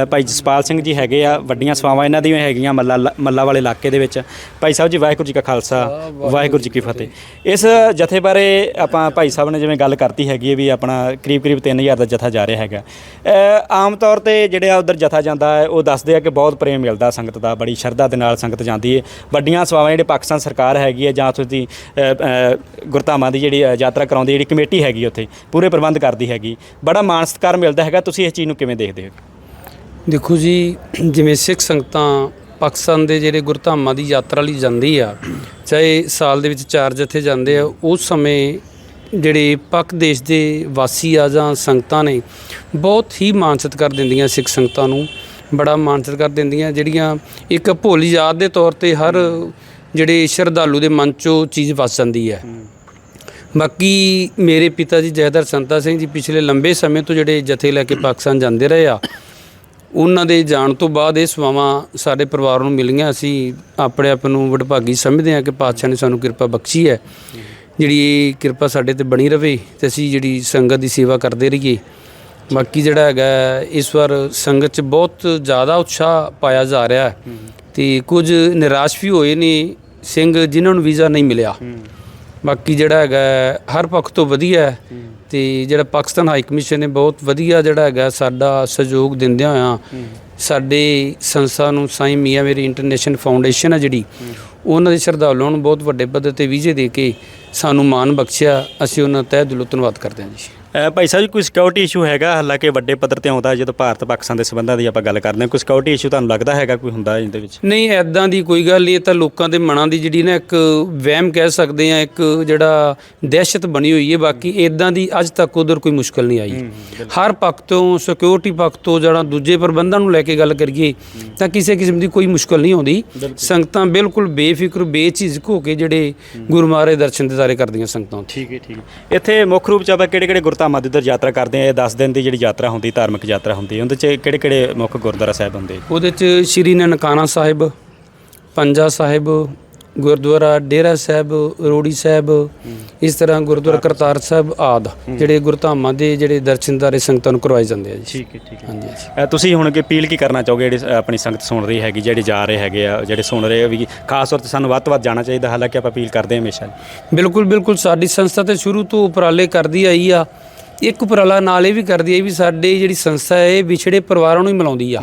ਅ, ਭਾਈ ਜਸਪਾਲ ਸਿੰਘ ਜੀ ਹੈਗੇ ਆ ਵੱਡੀਆਂ ਸਵਾਵਾਂ ਇਹਨਾਂ ਦੀਆਂ ਹੈਗੀਆਂ ਮੱਲਾ ਮੱਲਾ ਵਾਲੇ ਇਲਾਕੇ ਦੇ ਵਿੱਚ। ਭਾਈ ਸਾਹਿਬ ਜੀ ਵਾਹਿਗੁਰੂ ਜੀ ਕਾ ਖਾਲਸਾ ਵਾਹਿਗੁਰੂ ਜੀ ਕੀ ਫਤਿਹ। ਇਸ ਜਥੇ ਬਾਰੇ ਆਪਾਂ ਭਾਈ ਸਾਹਿਬ ਨੇ ਜਿਵੇਂ ਗੱਲ ਕਰਤੀ ਹੈਗੀ ਹੈ ਵੀ ਆਪਣਾ ਕਰੀਬ ਕਰੀਬ 3000 ਦਾ ਜਥਾ ਜਾ ਰਿਹਾ ਹੈਗਾ। ਅ, ਆਮ ਤੌਰ ਤੇ ਜਿਹੜੇ ਆ ਉਧਰ ਜਥਾ ਜਾਂਦਾ ਹੈ ਉਹ ਦੱਸਦੇ ਆ ਕਿ ਬਹੁਤ ਪ੍ਰੇਮ ਮਿਲਦਾ ਸੰਗਤ ਦਾ ਬੜੀ ਸ਼ਰਧਾ ਦੇ ਨਾਲ ਸੰਗਤ ਜਾਂਦੀ ਹੈ। ਵੱਡੀਆਂ ਸਵਾਵਾਂ ਜਿਹੜੇ ਪਾਕਿਸਤਾਨ ਸਰਕਾਰ ਹੈਗੀ ਹੈ ਜਾਂ ਦੀ ਅ, ਅ, ਗੁਰਧਾਮਾਂ ਦੀ ਜਿਹੜੀ ਅ, ਯਾਤਰਾ ਕਰਾਉਂਦੀ ਜਿਹੜੀ ਕਮੇਟੀ ਹੈਗੀ ਉੱਥੇ ਪੂਰੇ ਪ੍ਰਬੰਧ ਕਰਦੀ ਹੈਗੀ। ਬੜਾ ਮਾਣ ਸਤਿਕਾਰ ਮਿਲਦਾ ਹੈਗਾ ਤੁਸੀਂ ਇਸ ਚੀਜ਼ ਨੂੰ ਕਿਵੇਂ ਦੇਖਦੇ ਹੋ? ਦੇਖੋ ਜੀ ਜਿਵੇਂ ਸਿੱਖ ਸੰਗਤਾਂ ਪਾਕਿਸਤਾਨ ਦੇ ਜਿਹੜੇ ਗੁਰਧਾਮਾਂ ਦੀ ਯਾਤਰਾ ਲਈ ਜਾਂਦੀ ਆ ਚਾਹੇ ਸਾਲ ਦੇ ਵਿੱਚ ਚਾਰ ਜਥੇ ਜਾਂਦੇ ਆ ਉਸ ਸਮੇਂ ਜਿਹੜੇ ਪਾਕ ਦੇਸ਼ ਦੇ ਵਾਸੀ ਆ ਜਾਂ ਸੰਗਤਾਂ ਨੇ ਬਹੁਤ ਹੀ ਮਾਣ ਸਤਿਕਾਰ ਦਿੰਦੀਆਂ ਸਿੱਖ ਸੰਗਤਾਂ ਨੂੰ। ਬੜਾ ਮਾਣ ਸਤਿਕਾਰ ਦਿੰਦੀਆਂ ਜਿਹੜੀਆਂ ਇੱਕ ਭੋਲੀ ਯਾਦ ਦੇ ਤੌਰ ਤੇ ਹਰ ਜਿਹੜੇ ਸ਼ਰਧਾਲੂ ਦੇ ਮਨ 'ਚੋਂ ਚੀਜ਼ ਵਸ ਜਾਂਦੀ ਹੈ। ਬਾਕੀ ਮੇਰੇ ਪਿਤਾ ਜੀ ਜੈਦਰ ਸੰਤਾ ਸਿੰਘ ਜੀ ਪਿਛਲੇ ਲੰਬੇ ਸਮੇਂ ਤੋਂ ਜਿਹੜੇ ਜਥੇ ਲੈ ਕੇ ਪਾਕਿਸਤਾਨ ਜਾਂਦੇ ਰਹੇ ਆ, ਉਹਨਾਂ ਦੇ ਜਾਣ ਤੋਂ ਬਾਅਦ ਇਹ ਸੇਵਾਵਾਂ ਸਾਡੇ ਪਰਿਵਾਰ ਨੂੰ ਮਿਲੀਆਂ। ਅਸੀਂ ਆਪਣੇ ਆਪ ਨੂੰ ਵਡਭਾਗੀ ਸਮਝਦੇ ਹਾਂ ਕਿ ਪਾਤਸ਼ਾਹ ਨੇ ਸਾਨੂੰ ਕਿਰਪਾ ਬਖਸ਼ੀ ਹੈ। ਜਿਹੜੀ ਇਹ ਕਿਰਪਾ ਸਾਡੇ ਤੇ ਬਣੀ ਰਵੇ ਤੇ ਅਸੀਂ ਜਿਹੜੀ ਸੰਗਤ ਦੀ ਸੇਵਾ ਕਰਦੇ ਰਹੀਏ। ਬਾਕੀ ਜਿਹੜਾ ਹੈਗਾ, ਇਸ ਵਾਰ ਸੰਗਤ 'ਚ ਬਹੁਤ ਜ਼ਿਆਦਾ ਉਤਸ਼ਾਹ ਪਾਇਆ ਜਾ ਰਿਹਾ ਹੈ ਤੇ ਕੁਝ ਨਿਰਾਸ਼ ਵੀ ਹੋਏ ਨੇ ਸਿੰਘ ਜਿਨ੍ਹਾਂ ਨੂੰ ਵੀਜ਼ਾ ਨਹੀਂ ਮਿਲਿਆ। ਬਾਕੀ ਜਿਹੜਾ ਹੈਗਾ ਹਰ ਪੱਖ ਤੋਂ ਵਧੀਆ ਹੈ ਤੇ ਜਿਹੜਾ ਪਾਕਿਸਤਾਨ ਹਾਈ ਕਮਿਸ਼ਨ ਨੇ ਬਹੁਤ ਵਧੀਆ ਜਿਹੜਾ ਹੈਗਾ ਸਾਡਾ ਸਹਿਯੋਗ ਦਿੰਦਿਆਂ ਹੋਇਆਂ ਸਾਡੇ ਸੰਸਥਾ ਨੂੰ ਸਾਈਂ ਮੀਆਂ ਮੇਰੀ ਇੰਟਰਨੈਸ਼ਨਲ ਫਾਊਂਡੇਸ਼ਨ ਹੈ ਜਿਹੜੀ, ਉਹਨਾਂ ਦੇ ਸ਼ਰਧਾਲੂਆਂ ਨੂੰ ਬਹੁਤ ਵੱਡੇ ਪੱਧਰ ਤੇ ਵੀਜ਼ੇ ਦੇ ਕੇ ਸਾਨੂੰ ਮਾਣ ਬਖਸ਼ਿਆ, ਅਸੀਂ ਉਹਨਾਂ ਦਾ ਤਹਿ ਦਿਲੋਂ ਧੰਨਵਾਦ ਕਰਦੇ ਹਾਂ ਜੀ। ਅ, ਭਾਈ ਸਾਹਿਬ ਜੀ ਕੋਈ ਸਿਕਿਉਰਿਟੀ ਇਸ਼ੂ ਹੈਗਾ? ਹਾਲਾਂਕਿ ਵੱਡੇ ਪੱਧਰ ਤੇ ਆਉਂਦਾ ਜਦੋਂ ਭਾਰਤ ਪਾਕਿਸਤਾਨ ਦੇ ਸੰਬੰਧਾਂ ਦੀ ਆਪਾਂ ਗੱਲ ਕਰਦੇ ਹਾਂ। ਕੋਈ ਸਿਕਿਉਰਿਟੀ ਇਸ਼ੂ ਤੁਹਾਨੂੰ ਲੱਗਦਾ ਹੈਗਾ? ਕੋਈ ਹੁੰਦਾ ਇਹਦੇ ਵਿੱਚ? ਨਹੀਂ ਐਦਾਂ ਦੀ ਕੋਈ ਗੱਲ ਨਹੀਂ। ਇਹ ਤਾਂ ਲੋਕਾਂ ਦੇ ਮਨਾਂ ਦੀ ਜਿਹੜੀ ਨਾ ਇੱਕ ਵਹਿਮ ਕਹਿ ਸਕਦੇ ਆ ਇੱਕ ਜਿਹੜਾ ਦਹਿਸ਼ਤ ਬਣੀ ਹੋਈ ਹੈ। ਬਾਕੀ ਐਦਾਂ ਦੀ ਅੱਜ ਤੱਕ ਉਧਰ ਕੋਈ ਮੁਸ਼ਕਲ ਨਹੀਂ ਆਈ। ਹਰ ਪੱਖ ਤੋਂ ਸਿਕਿਉਰਿਟੀ ਪੱਖ ਤੋਂ ਜਿਹੜਾ ਦੂਜੇ ਪ੍ਰਬੰਧਾਂ ਨੂੰ ਲੈ ਕੇ ਗੱਲ ਕਰੀਏ ਤਾਂ ਕਿਸੇ ਕਿਸਮ ਦੀ ਕੋਈ ਮੁਸ਼ਕਲ ਨਹੀਂ ਆਉਂਦੀ। ਸੰਗਤਾਂ ਬਿਲਕੁਲ ਬੇਫਿਕਰ ਬੇਝਿਜਕ ਹੋ ਕੇ ਜਿਹੜੇ ਗੁਰੂ ਮਹਾਰਾਜ ਦਰਸ਼ਨ ਦਿਦਾਰੇ ਕਰਦੀਆਂ ਸੰਗਤਾਂ ਉੱਥੇ। ਠੀਕ ਹੈ ਠੀਕ ਹੈ। ਇੱਥੇ ਮੁੱਖ ਰੂਪ ਚ ਆਪਾਂ ਕਿਹੜੇ ਕਿਹੜੇ ਗੁਰਧਾਮਾਂ ਦੀ ਉਧਰ ਯਾਤਰਾ ਕਰਦੇ ਆ ਇਹ 10 ਦਿਨ ਦੀ ਜਿਹੜੀ ਯਾਤਰਾ ਹੁੰਦੀ ਧਾਰਮਿਕ ਯਾਤਰਾ ਹੁੰਦੀ ਉਹਦੇ ਚ ਕਿਹੜੇ ਕਿਹੜੇ ਮੁੱਖ ਗੁਰਦੁਆਰਾ ਸਾਹਿਬ ਹੁੰਦੇ? ਉਹਦੇ ਚ ਸ਼੍ਰੀ ਨਨਕਾਣਾ ਸਾਹਿਬ ਪੰਜਾ ਸਾਹਿਬ ਗੁਰਦੁਆਰਾ ਡੇਰਾ ਸਾਹਿਬ ਰੋੜੀ ਸਾਹਿਬ ਇਸ ਤਰ੍ਹਾਂ ਗੁਰਦੁਆਰਾ ਕਰਤਾਰ ਸਾਹਿਬ ਆਦ ਜਿਹੜੇ ਗੁਰਧਾਮਾਂ ਦੇ ਜਿਹੜੇ ਦਰਸ਼ਨਦਾਰੇ ਸੰਗਤਾਂ ਨੂੰ ਕਰਵਾਏ ਜਾਂਦੇ ਆ ਜੀ। ਠੀਕ ਹੈ ਠੀਕ ਹੈ। ਹਾਂਜੀ ਅ, ਤੁਸੀਂ ਹੁਣ ਕਿ ਅਪੀਲ ਕੀ ਕਰਨਾ ਚਾਹੋਗੇ ਜਿਹੜੇ ਅ, ਆਪਣੀ ਸੰਗਤ ਸੁਣ ਰਹੀ ਹੈਗੀ ਜਿਹੜੇ ਜਾ ਰਹੇ ਹੈਗੇ ਆ ਜਿਹੜੇ ਸੁਣ ਰਹੇ ਆ ਵੀ ਖਾਸ ਤੌਰ ਤੇ ਸਾਨੂੰ ਵੱਧ ਤੋਂ ਵੱਧ ਜਾਣਾ ਚਾਹੀਦਾ ਹਾਲਾਂਕਿ ਆਪਾਂ ਅਪੀਲ ਕਰਦੇ ਹਾਂ ਹਮੇਸ਼ਾ। ਬਿਲਕੁਲ ਬਿਲਕੁਲ ਸਾਡੀ ਸੰਸਥਾ ਤੇ ਸ਼ੁਰੂ ਤੋਂ ਉਪਰਾਲੇ ਕਰਦੀ ਆਈ ਆ ਇੱਕ ਉਪਰਾਲਾ ਨਾਲ ਇਹ ਵੀ ਕਰਦੀ ਹੈ ਵੀ ਸਾਡੇ ਜਿਹੜੀ ਸੰਸਥਾ ਹੈ ਇਹ ਵਿਛੜੇ ਪਰਿਵਾਰਾਂ ਨੂੰ ਹੀ ਮਿਲਾਉਂਦੀ ਆ।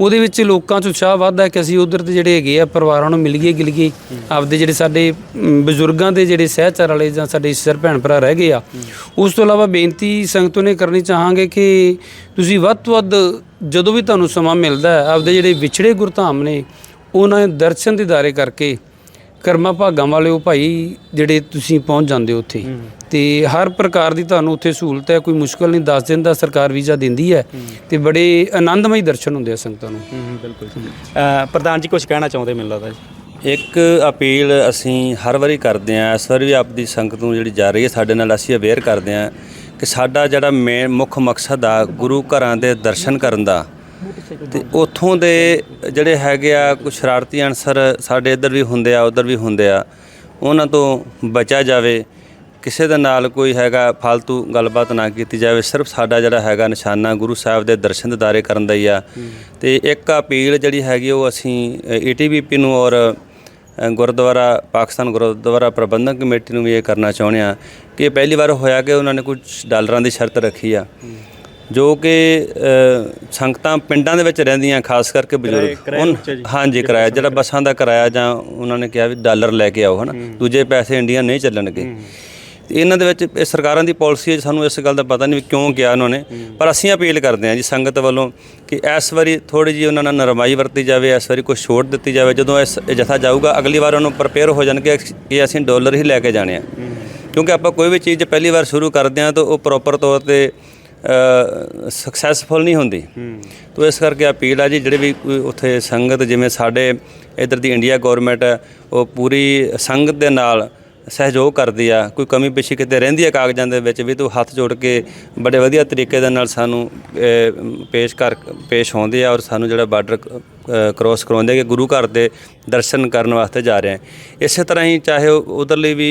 ਉਹਦੇ ਵਿੱਚ ਲੋਕਾਂ 'ਚ ਉਤਸ਼ਾਹ ਵੱਧਦਾ ਹੈ ਕਿ ਅਸੀਂ ਉਧਰ ਦੇ ਜਿਹੜੇ ਹੈਗੇ ਆ ਪਰਿਵਾਰਾਂ ਨੂੰ ਮਿਲੀਏ ਗਿਲੀਏ। ਆਪਦੇ ਜਿਹੜੇ ਸਾਡੇ ਬਜ਼ੁਰਗਾਂ ਦੇ ਜਿਹੜੇ ਸਹਿਚਾਰ ਵਾਲੇ ਜਾਂ ਸਾਡੇ ਸਿਰ ਭੈਣ ਭਰਾ ਰਹਿ ਗਏ ਆ ਉਸ ਤੋਂ ਇਲਾਵਾ ਬੇਨਤੀ ਸੰਗਤ ਨੇ ਕਰਨੀ ਚਾਹਾਂਗੇ ਕਿ ਤੁਸੀਂ ਵੱਧ ਤੋਂ ਵੱਧ ਜਦੋਂ ਵੀ ਤੁਹਾਨੂੰ ਸਮਾਂ ਮਿਲਦਾ ਹੈ ਆਪਦੇ ਜਿਹੜੇ ਵਿਛੜੇ ਗੁਰਧਾਮ ਨੇ ਉਹਨਾਂ ਦੇ ਦਰਸ਼ਨ ਦਿਦਾਰੇ ਕਰਕੇ ਕਰਮਾ ਭਾਗਾਂ ਵਾਲੇ ਉਹ ਭਾਈ ਜਿਹੜੇ ਤੁਸੀਂ ਪਹੁੰਚ ਜਾਂਦੇ ਹੋ ਉੱਥੇ। ਤੇ ਹਰ ਪ੍ਰਕਾਰ ਦੀ ਤੁਹਾਨੂੰ ਉੱਥੇ ਸਹੂਲਤ ਹੈ ਕੋਈ ਮੁਸ਼ਕਲ ਨਹੀਂ 10 ਦਿਨ ਦਾ ਸਰਕਾਰ ਵੀਜ਼ਾ ਦਿੰਦੀ ਹੈ ਤੇ ਬੜੇ ਆਨੰਦਮਈ ਦਰਸ਼ਨ ਹੁੰਦੇ ਆ ਸੰਗਤਾਂ ਨੂੰ। ਬਿਲਕੁਲ। ਪ੍ਰਧਾਨ ਜੀ ਕੁਝ ਕਹਿਣਾ ਚਾਹੁੰਦੇ ਮੈਨੂੰ ਲੱਗਦਾ ਜੀ? ਇੱਕ ਅਪੀਲ ਅਸੀਂ ਹਰ ਵਾਰੀ ਕਰਦੇ ਹਾਂ ਇਸ ਵਾਰ ਵੀ ਆਪਦੀ ਸੰਗਤ ਨੂੰ ਜਿਹੜੀ ਜਾ ਰਹੀ ਹੈ ਸਾਡੇ ਨਾਲ ਅਸੀਂ ਅਵੇਅਰ ਕਰਦੇ ਹਾਂ ਕਿ ਸਾਡਾ ਜਿਹੜਾ ਮੇਨ ਮੁੱਖ ਮਕਸਦ ਆ ਗੁਰੂ ਘਰਾਂ ਦੇ ਦਰਸ਼ਨ ਕਰਨ ਦਾ। ਤੇ ਉੱਥੋਂ ਦੇ ਜਿਹੜੇ ਹੈਗੇ ਆ ਕੁਝ ਸ਼ਰਾਰਤੀ ਅਨਸਰ ਸਾਡੇ ਇੱਧਰ ਵੀ ਹੁੰਦੇ ਆ ਉੱਧਰ ਵੀ ਹੁੰਦੇ ਆ ਉਹਨਾਂ ਤੋਂ ਬਚਿਆ ਜਾਵੇ। ਕਿਸੇ ਦੇ ਨਾਲ ਕੋਈ ਹੈਗਾ ਫालतू ਗੱਲਬਾਤ ਨਾ ਕੀਤੀ ਜਾਵੇ ਸਿਰਫ ਸਾਡਾ ਜਿਹੜਾ ਹੈਗਾ ਨਿਸ਼ਾਨਾ ਗੁਰੂ ਸਾਹਿਬ ਦੇ ਦਰਸ਼ਨ ਦਿਦਾਰੇ ਕਰਨ ਦਾ ਹੀ ਆ। ਤੇ ਇੱਕ ਅਪੀਲ ਜਿਹੜੀ ਹੈਗੀ ਉਹ ਅਸੀਂ ਏਟੀਬੀਪੀ ਨੂੰ ਔਰ ਗੁਰਦੁਆਰਾ ਪਾਕਿਸਤਾਨ ਗੁਰਦੁਆਰਾ ਪ੍ਰਬੰਧਕ ਕਮੇਟੀ ਨੂੰ ਵੀ ਇਹ ਕਰਨਾ ਚਾਹੁੰਦੇ ਆ ਕਿ ਪਹਿਲੀ ਵਾਰ ਹੋਇਆ ਕਿ ਉਹਨਾਂ ਨੇ ਕੁਝ ਡਾਲਰਾਂ ਦੀ ਸ਼ਰਤ ਰੱਖੀ ਆ। ਜੋ ਕਿ ਸੰਗਤਾਂ ਪਿੰਡਾਂ ਦੇ ਵਿੱਚ ਰਹਿੰਦੀਆਂ ਖਾਸ ਕਰਕੇ ਬਜ਼ੁਰਗ। ਹਾਂਜੀ ਕਿਰਾਇਆ ਜਿਹੜਾ ਬੱਸਾਂ ਦਾ ਕਿਰਾਇਆ ਜਾਂ ਉਹਨਾਂ ਨੇ ਕਿਹਾ ਵੀ ਡਾਲਰ ਲੈ ਕੇ ਆਓ ਹਨਾ। ਦੂਜੇ ਪੈਸੇ ਇੰਡੀਆ ਨਹੀਂ ਚੱਲਣਗੇ। ਤੇ ਇਹਨਾਂ ਦੇ ਵਿੱਚ ਇਹ ਸਰਕਾਰਾਂ ਦੀ ਪਾਲਿਸੀ ਹੈ ਸਾਨੂੰ ਇਸ ਗੱਲ ਦਾ ਪਤਾ ਨਹੀਂ ਕਿਉਂ ਗਿਆ ਉਹਨਾਂ ਨੇ। ਪਰ ਅਸੀਂ ਅਪੀਲ ਕਰਦੇ ਹਾਂ ਜੀ ਸੰਗਤ ਵੱਲੋਂ ਕਿ ਇਸ ਵਾਰੀ ਥੋੜੀ ਜੀ ਉਹਨਾਂ ਨਾਲ ਨਰਮਾਈ ਵਰਤੀ ਜਾਵੇ ਇਸ ਵਾਰੀ ਕੁਝ ਛੋਟ ਦਿੱਤੀ ਜਾਵੇ। ਜਦੋਂ ਇਸ ਜਥਾ ਜਾਊਗਾ ਅਗਲੀ ਵਾਰ ਉਹਨੂੰ ਪ੍ਰਪੇਅਰ ਹੋ ਜਾਣਗੇ ਕਿ ਅਸੀਂ ਡਾਲਰ ਹੀ ਲੈ ਕੇ ਜਾਣੇ ਆ। ਕਿਉਂਕਿ ਆਪਾਂ ਕੋਈ ਵੀ ਚੀਜ਼ ਪਹਿਲੀ ਵਾਰ ਸ਼ੁਰੂ ਕਰਦੇ ਹਾਂ ਤਾਂ ਉਹ ਪ੍ਰੋਪਰ ਤੌਰ ਤੇ ਸਕਸੈਸਫੁਲ ਨਹੀਂ ਹੁੰਦੀ। ਤੋ ਇਸ ਕਰਕੇ ਅਪੀਲ ਆ ਜੀ ਜਿਹੜੇ ਵੀ ਕੋਈ ਉੱਥੇ ਸੰਗਤ ਜਿਵੇਂ ਸਾਡੇ ਇਧਰ ਦੀ ਇੰਡੀਆ ਗਵਰਨਮੈਂਟ ਹੈ ਉਹ ਪੂਰੀ ਸੰਗਤ ਦੇ ਨਾਲ ਸਹਿਯੋਗ ਕਰਦੀ ਆ, ਕੋਈ ਕਮੀ ਪੇਸ਼ੀ ਕਿਤੇ ਰਹਿੰਦੀ ਆ ਕਾਗਜ਼ਾਂ ਦੇ ਵਿੱਚ ਵੀ, ਤੂੰ ਹੱਥ ਜੋੜ ਕੇ ਬੜੇ ਵਧੀਆ ਤਰੀਕੇ ਦੇ ਨਾਲ ਸਾਨੂੰ ਪੇਸ਼ ਕਰ, ਪੇਸ਼ ਹੁੰਦੇ ਆ ਔਰ ਸਾਨੂੰ ਜਿਹੜਾ ਬਾਰਡਰ ਕ੍ਰੋਸ ਕਰਾਉਂਦੇ ਕਿ ਗੁਰੂ ਘਰ ਦੇ ਦਰਸ਼ਨ ਕਰਨ ਵਾਸਤੇ ਜਾ ਰਹੇ ਆ। ਇਸੇ ਤਰ੍ਹਾਂ ਹੀ ਚਾਹੇ ਉਧਰਲੀ ਵੀ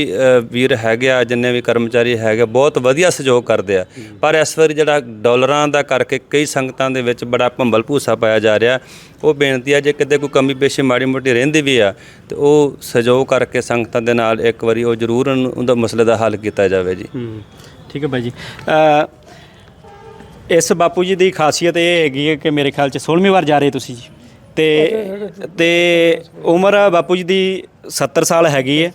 ਵੀਰ ਹੈਗੇ ਆ, ਜਿੰਨੇ ਵੀ ਕਰਮਚਾਰੀ ਹੈਗੇ ਬਹੁਤ ਵਧੀਆ ਸਹਿਯੋਗ ਕਰਦੇ ਆ। ਪਰ ਇਸ ਵਾਰੀ ਜਿਹੜਾ ਡਾਲਰਾਂ ਦਾ ਕਰਕੇ ਕਈ ਸੰਗਤਾਂ ਦੇ ਵਿੱਚ ਬੜਾ ਭੰਬਲ ਭੂਸਾ ਪਾਇਆ ਜਾ ਰਿਹਾ। ਉਹ ਬੇਨਤੀ ਆ, ਜੇ ਕਿਤੇ ਕੋਈ ਕਮੀ ਪੇਸ਼ੀ ਮਾੜੀ ਮੋਟੀ ਰਹਿੰਦੀ ਵੀ ਆ, ਤੇ ਉਹ ਸਹਿਯੋਗ ਕਰਕੇ ਸੰਗਤਾਂ ਦੇ ਨਾਲ ਇੱਕ ਵਾਰੀ ਉਹ ਜ਼ਰੂਰ ਉਹਦਾ ਮਸਲੇ ਦਾ ਹੱਲ ਕੀਤਾ ਜਾਵੇ ਜੀ। ਠੀਕ ਹੈ ਬਾਈ ਜੀ। ਇਸ ਬਾਪੂ ਜੀ ਦੀ ਖਾਸੀਅਤ ਇਹ ਹੈਗੀ ਹੈ ਕਿ ਮੇਰੇ ਖਿਆਲ ਚ 16ਵੀਂ ਵਾਰ ਜਾ ਰਹੇ ਤੁਸੀਂ ਜੀ। ਤੇ ਤੇ ਉਮਰ ਬਾਪੂ ਜੀ ਦੀ 70 ਸਾਲ ਹੈਗੀ ਹੈ।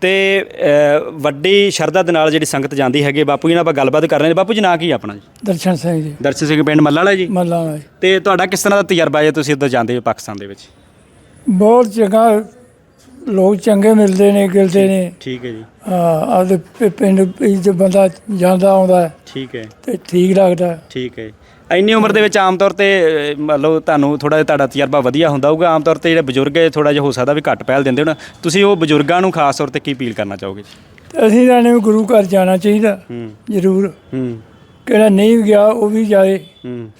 ਤੇ ਅ, ਵੱਡੀ ਸ਼ਰਧਾ ਦੇ ਨਾਲ ਜਿਹੜੀ ਸੰਗਤ ਜਾਂਦੀ ਹੈਗੀ ਬਾਪੂ ਜੀ ਨਾਲ ਆਪਾਂ ਗੱਲਬਾਤ ਕਰ ਰਹੇ ਹਾਂ। ਬਾਪੂ ਜੀ ਨਾਂ ਕੀ ਆਪਣਾ ਜੀ? ਦਰਸ਼ਨ ਸਿੰਘ ਜੀ। ਦਰਸ਼ਨ ਸਿੰਘ ਪਿੰਡ ਮੱਲਾ ਵਾਲਾ ਜੀ? ਮੱਲਾ ਵਾਲਾ ਜੀ। ਤੇ ਤੁਹਾਡਾ ਕਿਸ ਤਰ੍ਹਾਂ ਦਾ ਤਜਰਬਾ ਹੈ ਤੁਸੀਂ ਉੱਧਰ ਜਾਂਦੇ ਹੋ ਪਾਕਿਸਤਾਨ ਦੇ ਵਿੱਚ? ਬਹੁਤ ਚੰਗਾ। ਲੋਕ ਚੰਗੇ ਮਿਲਦੇ ਨੇ ਗਿਲਦੇ ਨੇ। ਠੀਕ ਹੈ ਜੀ। ਆਪਦੇ ਪ- ਪਿੰਡ ਵਿੱਚ ਬੰਦਾ ਜਾਂਦਾ ਆਉਂਦਾ ਹੈ। ਠੀਕ ਹੈ। ਤੇ ਠੀਕ ਲੱਗਦਾ ਹੈ। ਠੀਕ ਹੈ। ਇੰਨੀ ਉਮਰ ਦੇ ਵਿੱਚ ਆਮ ਤੌਰ ਤੇ ਮੰਨ ਲਓ ਤੁਹਾਨੂੰ ਥੋੜਾ ਜਿਹਾ ਤੁਹਾਡਾ ਤਜਰਬਾ ਵਧੀਆ ਹੁੰਦਾ ਹੋਊਗਾ ਆਮ ਤੌਰ ਤੇ ਜਿਹੜੇ ਬਜ਼ੁਰਗ ਹੈ ਥੋੜਾ ਜਿਹਾ ਹੋ ਸਕਦਾ ਵੀ ਘੱਟ ਪਹਿਲ ਦਿੰਦੇ ਹੋਣ। ਤੁਸੀਂ ਉਹ ਬਜ਼ੁਰਗਾਂ ਨੂੰ ਖਾਸ ਤੌਰ ਤੇ ਕੀ ਅਪੀਲ ਕਰਨਾ ਚਾਹੋਗੇ ਅਸੀਂ ਤਾਂ ਨੇ ਗੁਰੂ ਘਰ ਜਾਣਾ ਚਾਹੀਦਾ ਹੂੰ। ਜ਼ਰੂਰ। ਹੂੰ। ਕਿਹੜਾ ਨਹੀਂ ਗਿਆ ਉਹ ਵੀ ਜਾਏ। ਹੂੰ।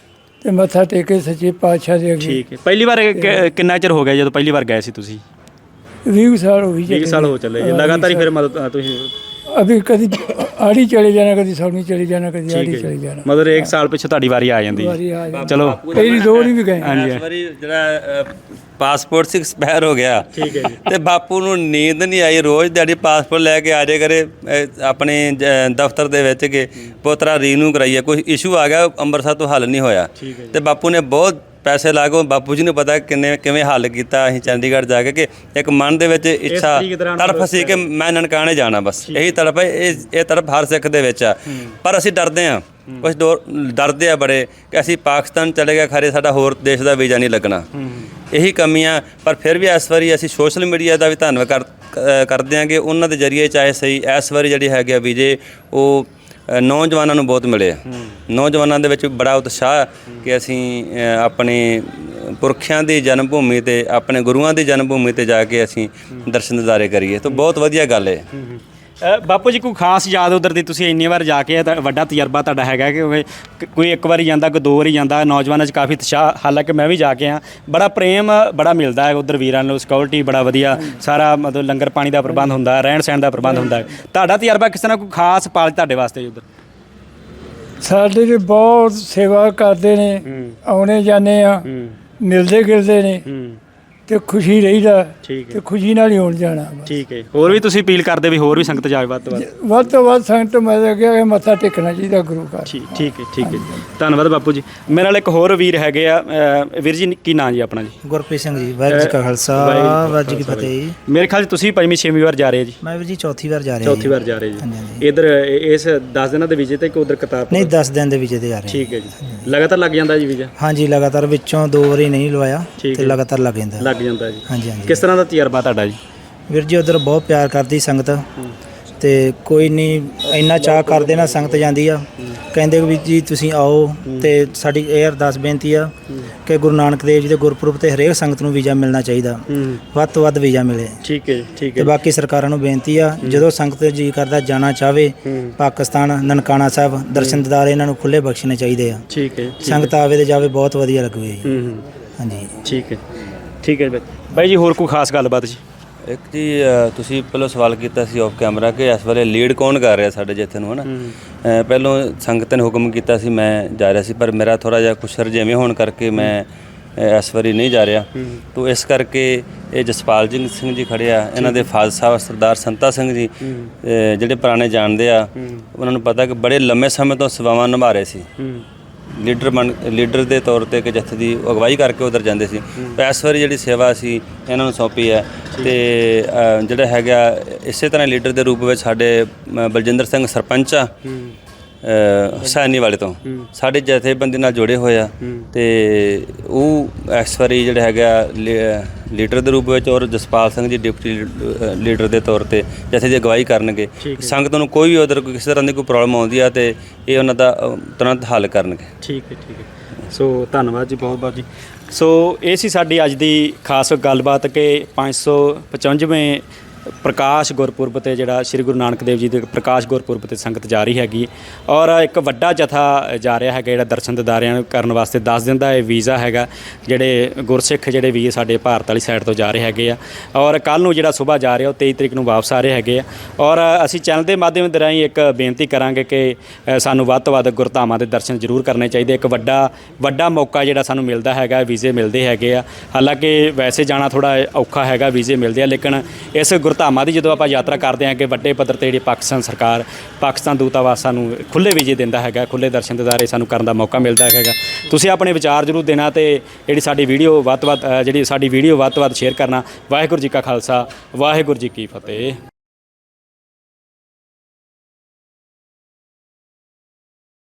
ਤੇ ਮੱਥਾ ਟੇਕੇ ਸੱਚੇ ਪਾਤਸ਼ਾਹ ਦੇ ਅੱਗੇ। ਠੀਕ ਹੈ। ਪਹਿਲੀ ਵਾਰ ਕਿ- ਕਿੰਨਾ ਚਿਰ ਹੋ ਗਿਆ ਜਦੋਂ ਪਹਿਲੀ ਵਾਰ ਗਏ ਸੀ ਤੁਸੀਂ? 20 ਸਾਲ ਹੋ ਗਈ 20 ਸਾਲ ਹੋ ਚੱਲੇ। ਜੀ ਲਗਾਤਾਰ ਹੀ ਫਿਰ ਮਦਦ ਤੁਸੀਂ ਅਭੀ ਕਦੀ ਆੜੀ ਚਲੇ ਜਾਣਾ ਕਦੀ ਸੌਣੀ ਚਲੇ ਜਾਣਾ ਕਦੀ ਆੜੀ ਠੀਕ ਹੈ ਚਲੇ ਜੀ। ਜਾਣਾ। ਮਤਲਬ ਇੱਕ ਸਾਲ ਪਿੱਛੇ ਤੁਹਾਡੀ ਵਾਰੀ ਆ ਜਾਂਦੀ। ਵਾਰੀ ਹੈ ਆ ਜਾਂਦੀ। ਚਲੋ। ਪਹਿਲੀ ਦੋ ਨਹੀਂ ਵੀ ਗਏ ਹਾਂਜੀ। ਇਸ ਵਾਰੀ ਜਿਹੜਾ ਪਾਸਪੋਰਟ ਸੀ ਐਕਸਪਾਇਰ ਹੋ ਗਿਆ। ਠੀਕ ਹੈ ਜੀ। ਤੇ ਬਾਪੂ ਨੂੰ ਨੀਂਦ ਨਹੀਂ ਆਈ। ਰੋਜ਼ ਦਿਹਾੜੀ ਪਾਸਪੋਰਟ ਲੈ ਕੇ ਆ ਜਾਏ ਕਰੇ ਆਪਣੇ ਜ- ਦਫ਼ਤਰ ਦੇ ਵਿੱਚ ਕਿ ਪੋਤਰਾ ਰੀਨਿਊ ਕਰਾਈਏ। ਕੋਈ ਇਸ਼ੂ ਆ ਗਿਆ ਅੰਮ੍ਰਿਤਸਰ ਤੋਂ ਹੱਲ ਨਹੀਂ ਹੋਇਆ। ਤੇ ਬਾਪੂ ਨੇ ਬਹੁਤ ਪੈਸੇ ਲਾ ਕੇ ਬਾਪੂ ਜੀ ਨੂੰ ਪਤਾ ਕਿੰਨੇ ਕਿਵੇਂ ਹੱਲ ਕੀਤਾ ਅਸੀਂ ਚੰਡੀਗੜ੍ਹ ਜਾ ਕੇ ਕਿ ਇੱਕ ਮਨ ਦੇ ਵਿੱਚ ਇੱਛਾ ਤੜਫ ਸੀ ਕਿ ਮੈਂ ਨਨਕਾਣੇ ਜਾਣਾ ਬਸ। ਇਹੀ ਤੜਫ ਹੈ ਇਹ ਇਹ ਤੜਫ ਹਰ ਸਿੱਖ ਦੇ ਵਿੱਚ ਆ। ਪਰ ਅਸੀਂ ਡਰਦੇ ਆ ਕੁਝ ਡਰਦੇ ਆ ਬੜੇ ਕਿ ਅਸੀਂ ਪਾਕਿਸਤਾਨ ਚਲੇ ਗਏ ਖਰੇ ਸਾਡਾ ਹੋਰ ਦੇਸ਼ ਦਾ ਵੀਜ਼ਾ ਨਹੀਂ ਲੱਗਣਾ। ਇਹੀ ਕਮੀਆਂ ਪਰ ਫਿਰ ਵੀ ਇਸ ਵਾਰੀ ਅਸੀਂ ਸੋਸ਼ਲ ਮੀਡੀਆ ਦਾ ਵੀ ਧੰਨਵਾਦ ਕਰਦੇ ਹਾਂ ਕਿ ਉਹਨਾਂ ਦੇ ਜ਼ਰੀਏ ਚਾਹੇ ਸਹੀ ਇਸ ਵਾਰੀ ਜਿਹੜੀ ਹੈਗੀ ਆ ਵੀਜ਼ੇ ਉਹ ਅ, ਨੌਜਵਾਨਾਂ ਨੂੰ ਬਹੁਤ ਮਿਲੇ ਆ। ਨੌਜਵਾਨਾਂ ਦੇ ਵਿੱਚ ਬੜਾ ਉਤਸ਼ਾਹ ਕਿ ਅਸੀਂ ਅ, ਆਪਣੇ ਪੁਰਖਿਆਂ ਦੀ ਜਨਮ ਭੂਮੀ ਤੇ ਆਪਣੇ ਗੁਰੂਆਂ ਦੀ ਜਨਮ ਭੂਮੀ ਤੇ ਜਾ ਕੇ ਅਸੀਂ ਦਰਸ਼ਨ ਦਿਦਾਰੇ ਕਰੀਏ। ਤਾਂ ਬਹੁਤ ਵਧੀਆ ਗੱਲ ਹੈ। ਅ, ਬਾਪੂ ਜੀ ਕੋਈ ਖਾਸ ਯਾਦ ਉਧਰ ਦੀ ਤੁਸੀਂ ਇੰਨੀ ਵਾਰ ਜਾ ਕੇ ਆਏ ਤਾਂ ਵੱਡਾ ਤਜਰਬਾ ਤੁਹਾਡਾ ਹੈਗਾ ਕਿ ਕੋਈ- ਕਿ ਕੋਈ ਇੱਕ ਵਾਰੀ ਜਾਂਦਾ ਕੋਈ ਦੋ ਵਾਰੀ ਜਾਂਦਾ ਨੌਜਵਾਨਾਂ 'ਚ ਕਾਫੀ ਉਤਸ਼ਾਹ ਹਾਲਾਂਕਿ ਮੈਂ ਵੀ ਜਾ ਕੇ ਆ ਬੜਾ ਪ੍ਰੇਮ ਬੜਾ ਮਿਲਦਾ ਹੈ ਉਧਰ ਵੀਰਾਂ ਨੂੰ ਸਿਕਿਉਰਿਟੀ ਬੜਾ ਵਧੀਆ ਸਾਰਾ ਮਤਲਬ ਲੰਗਰ ਪਾਣੀ ਦਾ ਪ੍ਰਬੰਧ ਹੁੰਦਾ ਹੈ, ਰਹਿਣ ਸਹਿਣ ਦਾ ਪ੍ਰਬੰਧ ਹੁੰਦਾ ਹੈ। ਤੁਹਾਡਾ ਤਜਰਬਾ ਕਿਸ ਤਰ੍ਹਾਂ ਕੋਈ ਖਾਸ ਪਾਲ ਤੁਹਾਡੇ ਵਾਸਤੇ ਉਧਰ? ਸਾਡੇ ਤੇ ਬਹੁਤ ਸੇਵਾ ਕਰਦੇ ਨੇ ਆਉਣੇ ਜਾਂਦੇ ਆ ਮਿਲਦੇ ਗਿਲਦੇ ਨੇ। ਹੂੰ। ਤੇ ਖੁਸ਼ੀ ਰਹੀਦਾ ਠੀਕ ਹੈ। ਤੇ ਖੁਸ਼ੀ ਨਾਲ ਹੀ ਹੋਣ ਜਾਣਾ। ਠੀਕ ਹੈ। ਹੋਰ ਵੀ ਤੁਸੀਂ ਅਪੀਲ ਕਰਦੇ ਵੀ ਹੋਰ ਵੀ ਸੰਗਤ ਜਾਵੇ ਵੱਧ ਤੋਂ ਵੱਧ? ਵੱਧ ਤੋਂ ਵੱਧ ਸੰਗਤ ਮੈਂ ਤਾਂ ਕਿਹਾ ਕਿ ਮੱਥਾ ਟੇਕਣਾ ਚਾਹੀਦਾ ਗੁਰੂ ਘਰ। ਠੀਕ ਠੀਕ ਹੈ ਠੀਕ ਹੈ। ਜੀ। ਧੰਨਵਾਦ ਬਾਪੂ ਜੀ। ਮੇਰੇ ਨਾਲ ਇੱਕ ਹੋਰ ਵੀਰ ਹੈਗੇ ਆ ਅ, ਵੀਰ ਜੀ ਕੀ ਨਾਂ ਜੀ ਆਪਣਾ ਜੀ? ਗੁਰਪ੍ਰੀਤ ਸਿੰਘ ਜੀ ਵਾਹਿਗੁਰੂ ਜੀ ਕਾ ਖਾਲਸਾ ਵਾਹਿਗੁਰੂ ਜੀ ਕੀ ਫਤਿਹ ਜੀ। ਮੇਰੇ ਖਿਆਲ 'ਚ ਤੁਸੀਂ ਪੰਜਵੀਂ ਛੇਵੀਂ ਵਾਰ ਜਾ ਰਹੇ ਜੀ। ਮੈਂ ਵੀ ਜੀ ਚੌਥੀ ਵਾਰ ਜਾ ਰਿਹਾ ਚੌਥੀ ਵਾਰ ਜਾ ਰਹੇ ਜੀ। ਇਧਰ ਇਸ 10 ਦਿਨਾਂ ਦੇ ਵੀਜ਼ੇ ਤੇ ਕਿ ਉਧਰ ਨਹੀਂ 10 ਦਿਨ ਦੇ ਵਿੱਚ ਦੇ ਜਾ ਰਹੇ ਠੀਕ ਹੈ ਜੀ। ਲਗਾਤਾਰ ਲੱਗ ਜਾਂਦਾ ਜੀ ਵੀਜ਼ਾ? ਹਾਂਜੀ ਲਗਾਤਾਰ ਵਿੱਚੋਂ ਦੋ ਵਾਰੀ ਨਹੀਂ ਲਵਾਇਆ ਠੀਕ ਤੇ ਹੈ। ਲਗਾਤਾਰ ਲੱਗ ਜਾਂਦਾ। ਲੱਗ ਜਾਂਦਾ ਜੀ। ਹਾਂਜੀ ਹਾਂਜੀ। ਕਿਸ ਤਰ੍ਹਾਂ ਦਾ ਤਜਰਬਾ ਤੁਹਾਡਾ ਜੀ? ਵੀਰ ਜੀ ਉਧਰ ਬਹੁਤ ਪਿਆਰ ਕਰਦੀ ਸੰਗਤ। ਤੇ ਕੋਈ ਨਹੀਂ ਇੰਨਾ ਚਾਹ ਕਰਦੇ ਨਾ ਸੰਗਤ ਜਾਂਦੀ ਆ। ਕਹਿੰਦੇ ਵੀ ਜੀ ਤੁਸੀਂ ਆਓ ਤੇ ਸਾਡੀ ਇਹ ਅਰਦਾਸ ਬੇਨਤੀ ਆ ਕਿ ਗੁਰੂ ਨਾਨਕ ਦੇਵ ਜੀ ਦੇ ਗੁਰਪੁਰਬ ਤੇ ਹਰੇਕ ਸੰਗਤ ਨੂੰ ਵੀਜ਼ਾ ਮਿਲਣਾ ਚਾਹੀਦਾ। ਵੱਧ ਤੋਂ ਵੱਧ ਵੀਜ਼ਾ ਮਿਲੇ। ਠੀਕ ਹੈ ਠੀਕ ਤੇ ਹੈ ਬਾਕੀ ਸਰਕਾਰਾਂ ਨੂੰ ਬੇਨਤੀ ਆ ਜਦੋਂ ਸੰਗਤ ਜੀ ਕਰਦਾ ਜਾਣਾ ਚਾਹਵੇ ਪਾਕਿਸਤਾਨ ਨਨਕਾਣਾ ਸਾਹਿਬ ਦਰਸ਼ਨ ਦਿਦਾਰੇ ਇਹਨਾਂ ਨੂੰ ਖੁੱਲੇ ਬਖਸ਼ਣੇ ਚਾਹੀਦੇ ਆ। ਠੀਕ ਹੈ। ਸੰਗਤ ਆਵੇ ਤੇ ਜਾਵੇ ਬਹੁਤ ਵਧੀਆ ਲੱਗੂਗੀ ਜੀ। ਹਾਂਜੀ। ਠੀਕ ਹੈ। ਠੀਕ ਹੈ ਬਾਈ। ਬਾਈ ਜੀ ਹੋਰ ਕੋਈ ਖਾਸ ਗੱਲਬਾਤ ਜੀ? ਇੱਕ ਜੀ ਅ, ਤੁਸੀਂ ਪਹਿਲਾਂ ਸਵਾਲ ਕੀਤਾ ਸੀ ਆਫ ਕੈਮਰਾ ਕਿ ਇਸ ਵੇਲੇ ਲੀਡ ਕੌਣ ਕਰ ਰਿਹਾ ਸਾਡੇ ਜਥੇ ਨੂੰ ਹਨਾ? ਅ, ਪਹਿਲੋਂ ਸੰਗਤ ਨੇ ਹੁਕਮ ਕੀਤਾ ਸੀ ਮੈਂ ਜਾ ਰਿਹਾ ਸੀ ਪਰ ਮੇਰਾ ਥੋੜਾ ਜਿਹਾ ਕੁਛ ਰਜੇਵੇਂ ਹੋਣ ਕਰਕੇ ਮੈਂ ਅ, ਇਸ ਵਾਰੀ ਨਹੀਂ ਜਾ ਰਿਹਾ। ਤੋ ਇਸ ਕਰਕੇ ਇਹ ਜਸਪਾਲ ਸਿੰਘ ਸਿੰਘ ਜੀ ਖੜੇ ਆ ਇਹਨਾਂ ਦੇ ਫਾਦਰ ਸਾਹਿਬ ਸਰਦਾਰ ਸੰਤਾ ਸਿੰਘ ਜੀ ਅ, ਜਿਹੜੇ ਪੁਰਾਣੇ ਜਾਣਦੇ ਆ ਉਹਨਾਂ ਨੂੰ ਪਤਾ ਕਿ ਬੜੇ ਲੰਮੇ ਸਮੇਂ ਤੋਂ ਸੇਵਾਵਾਂ ਨਿਭਾ ਰਹੇ ਸੀ। ਹੂੰ। ਲੀਡਰ ਬਣ ਲੀਡਰ ਦੇ ਤੌਰ ਤੇ ਕਿ ਜਥੇ ਦੀ ਅਗਵਾਈ ਕਰਕੇ ਉਧਰ ਜਾਂਦੇ ਸੀ। ਤਾਂ ਇਸ ਵਾਰੀ ਜਿਹੜੀ ਸੇਵਾ ਸੀ ਇਹਨਾਂ ਨੂੰ ਸੌਂਪੀ ਹੈ ਤੇ ਅ, ਜਿਹੜਾ ਹੈਗਾ ਇਸੇ ਤਰ੍ਹਾਂ ਲੀਡਰ ਦੇ ਰੂਪ ਵਿੱਚ ਸਾਡੇ ਅ, ਬਲਜਿੰਦਰ ਸਿੰਘ ਸਰਪੰਚ ਆ ਅ, ਹੁਸੈਨੀ ਵਾਲੇ ਤੋਂ। ਸਾਡੇ ਜਥੇਬੰਦੀ ਨਾਲ ਜੁੜੇ ਹੋਏ ਆ ਤੇ ਉਹ ਇਸ ਵਾਰੀ ਜਿਹੜਾ ਹੈਗਾ ਲੀ- ਲੀਡਰ ਦੇ ਰੂਪ ਵਿੱਚ ਔਰ ਜਸਪਾਲ ਸਿੰਘ ਜੀ ਡਿਪਟੀ ਲੀਡਰ ਦੇ ਤੌਰ ਤੇ ਜਥੇ ਦੀ ਅਗਵਾਈ ਕਰਨਗੇ ਸੰਗਤ ਨੂੰ ਕੋਈ ਵੀ ਉਧਰ ਕਿਸੇ ਤਰ੍ਹਾਂ ਦੀ ਕੋਈ ਪ੍ਰੋਬਲਮ ਆਉਂਦੀ ਆ ਤੇ ਇਹ ਉਹਨਾਂ ਦਾ ਤੁਰੰਤ ਹੱਲ ਕਰਨਗੇ। ਠੀਕ ਹੈ ਠੀਕ ਹੈ। ਸੋ ਧੰਨਵਾਦ ਜੀ ਬਹੁਤ ਬਹੁਤ ਜੀ। ਸੋ ਇਹ ਸੀ ਸਾਡੀ ਅੱਜ ਦੀ ਖਾਸ ਗੱਲਬਾਤ ਕਿ 555ਵੇਂ ਪ੍ਰਕਾਸ਼ ਗੁਰਪੁਰਬ ਤੇ ਜਿਹੜਾ ਸ੍ਰੀ ਗੁਰੂ ਨਾਨਕ ਦੇਵ ਜੀ ਦੇ ਪ੍ਰਕਾਸ਼ ਗੁਰਪੁਰਬ ਤੇ ਸੰਗਤ ਜਾ ਰਹੀ ਹੈਗੀ। ਔਰ ਇੱਕ ਵੱਡਾ ਜਥਾ ਜਾ ਰਿਹਾ ਹੈਗਾ ਜਿਹੜਾ ਦਰਸ਼ਨ ਦਿਦਾਰਿਆਂ ਨੂੰ ਕਰਨ ਵਾਸਤੇ 10 ਦਿਨ ਦਾ ਇਹ ਵੀਜ਼ਾ ਹੈਗਾ, ਜਿਹੜੇ ਗੁਰਸਿੱਖ ਜਿਹੜੇ ਵੀ ਸਾਡੇ ਭਾਰਤ ਵਾਲੀ ਸਾਈਡ ਤੋਂ ਜਾ ਰਹੇ ਹੈਗੇ ਆ। ਔਰ ਕੱਲ ਨੂੰ ਜਿਹੜਾ ਸਵੇਰ ਜਾ ਰਿਹਾ ਉਹ 23 ਤਰੀਕ ਨੂੰ ਵਾਪਸ ਆ ਰਹੇ ਹੈਗੇ ਆ। ਔਰ ਅਸੀਂ ਚੈਨਲ ਦੇ ਮਾਧਿਅਮ ਦੇ ਰਾਹੀਂ ਇੱਕ ਬੇਨਤੀ ਕਰਾਂਗੇ ਕਿ ਸਾਨੂੰ ਵੱਧ ਤੋਂ ਵੱਧ ਗੁਰਧਾਮਾਂ ਦੇ ਦਰਸ਼ਨ ਜ਼ਰੂਰ ਕਰਨੇ ਚਾਹੀਦੇ। ਇੱਕ ਵੱਡਾ ਵੱਡਾ ਮੌਕਾ ਜਿਹੜਾ ਸਾਨੂੰ ਮਿਲਦਾ ਹੈਗਾ, ਵੀਜ਼ੇ ਮਿਲਦੇ ਹੈਗੇ ਆ। ਹਾਲਾਂਕਿ ਵੈਸੇ ਜਾਣਾ ਥੋੜਾ ਔਖਾ ਹੈਗਾ, ਵੀਜ਼ੇ ਮਿਲਦੇ ਆ, ਲੇਕਿਨ ਇਸ ਗੁਰ ਧਾਮਾਂ ਦੀ ਜਦੋਂ ਆਪਾਂ ਯਾਤਰਾ ਕਰਦੇ ਹਾਂ ਕਿ ਵੱਡੇ ਪੱਧਰ ਤੇ ਜਿਹੜੀ ਪਾਕਿਸਤਾਨ ਸਰਕਾਰ ਪਾਕਿਸਤਾਨ ਦੂਤਾਵਾਸਾਂ ਨੂੰ ਖੁੱਲੇ ਵੀਜ਼ੇ ਦਿੰਦਾ ਹੈਗਾ ਖੁੱਲੇ ਦਰਸ਼ਨ ਦਿਦਾਰੇ ਸਾਨੂੰ ਕਰਨ ਦਾ ਮੌਕਾ ਮਿਲਦਾ ਹੈਗਾ। ਤੁਸੀਂ ਆਪਣੇ ਵਿਚਾਰ ਜ਼ਰੂਰ ਦੇਣਾ ਤੇ ਜਿਹੜੀ ਸਾਡੀ ਵੀਡੀਓ ਵੱਧ ਤੋਂ ਵੱਧ ਜਿਹੜੀ ਸਾਡੀ ਵੀਡੀਓ ਵੱਧ ਤੋਂ ਵੱਧ ਸ਼ੇਅਰ ਕਰਨਾ। ਵਾਹਿਗੁਰੂ ਜੀ ਕਾ ਖਾਲਸਾ, ਵਾਹਿਗੁਰੂ ਜੀ ਕੀ ਫਤਿਹ।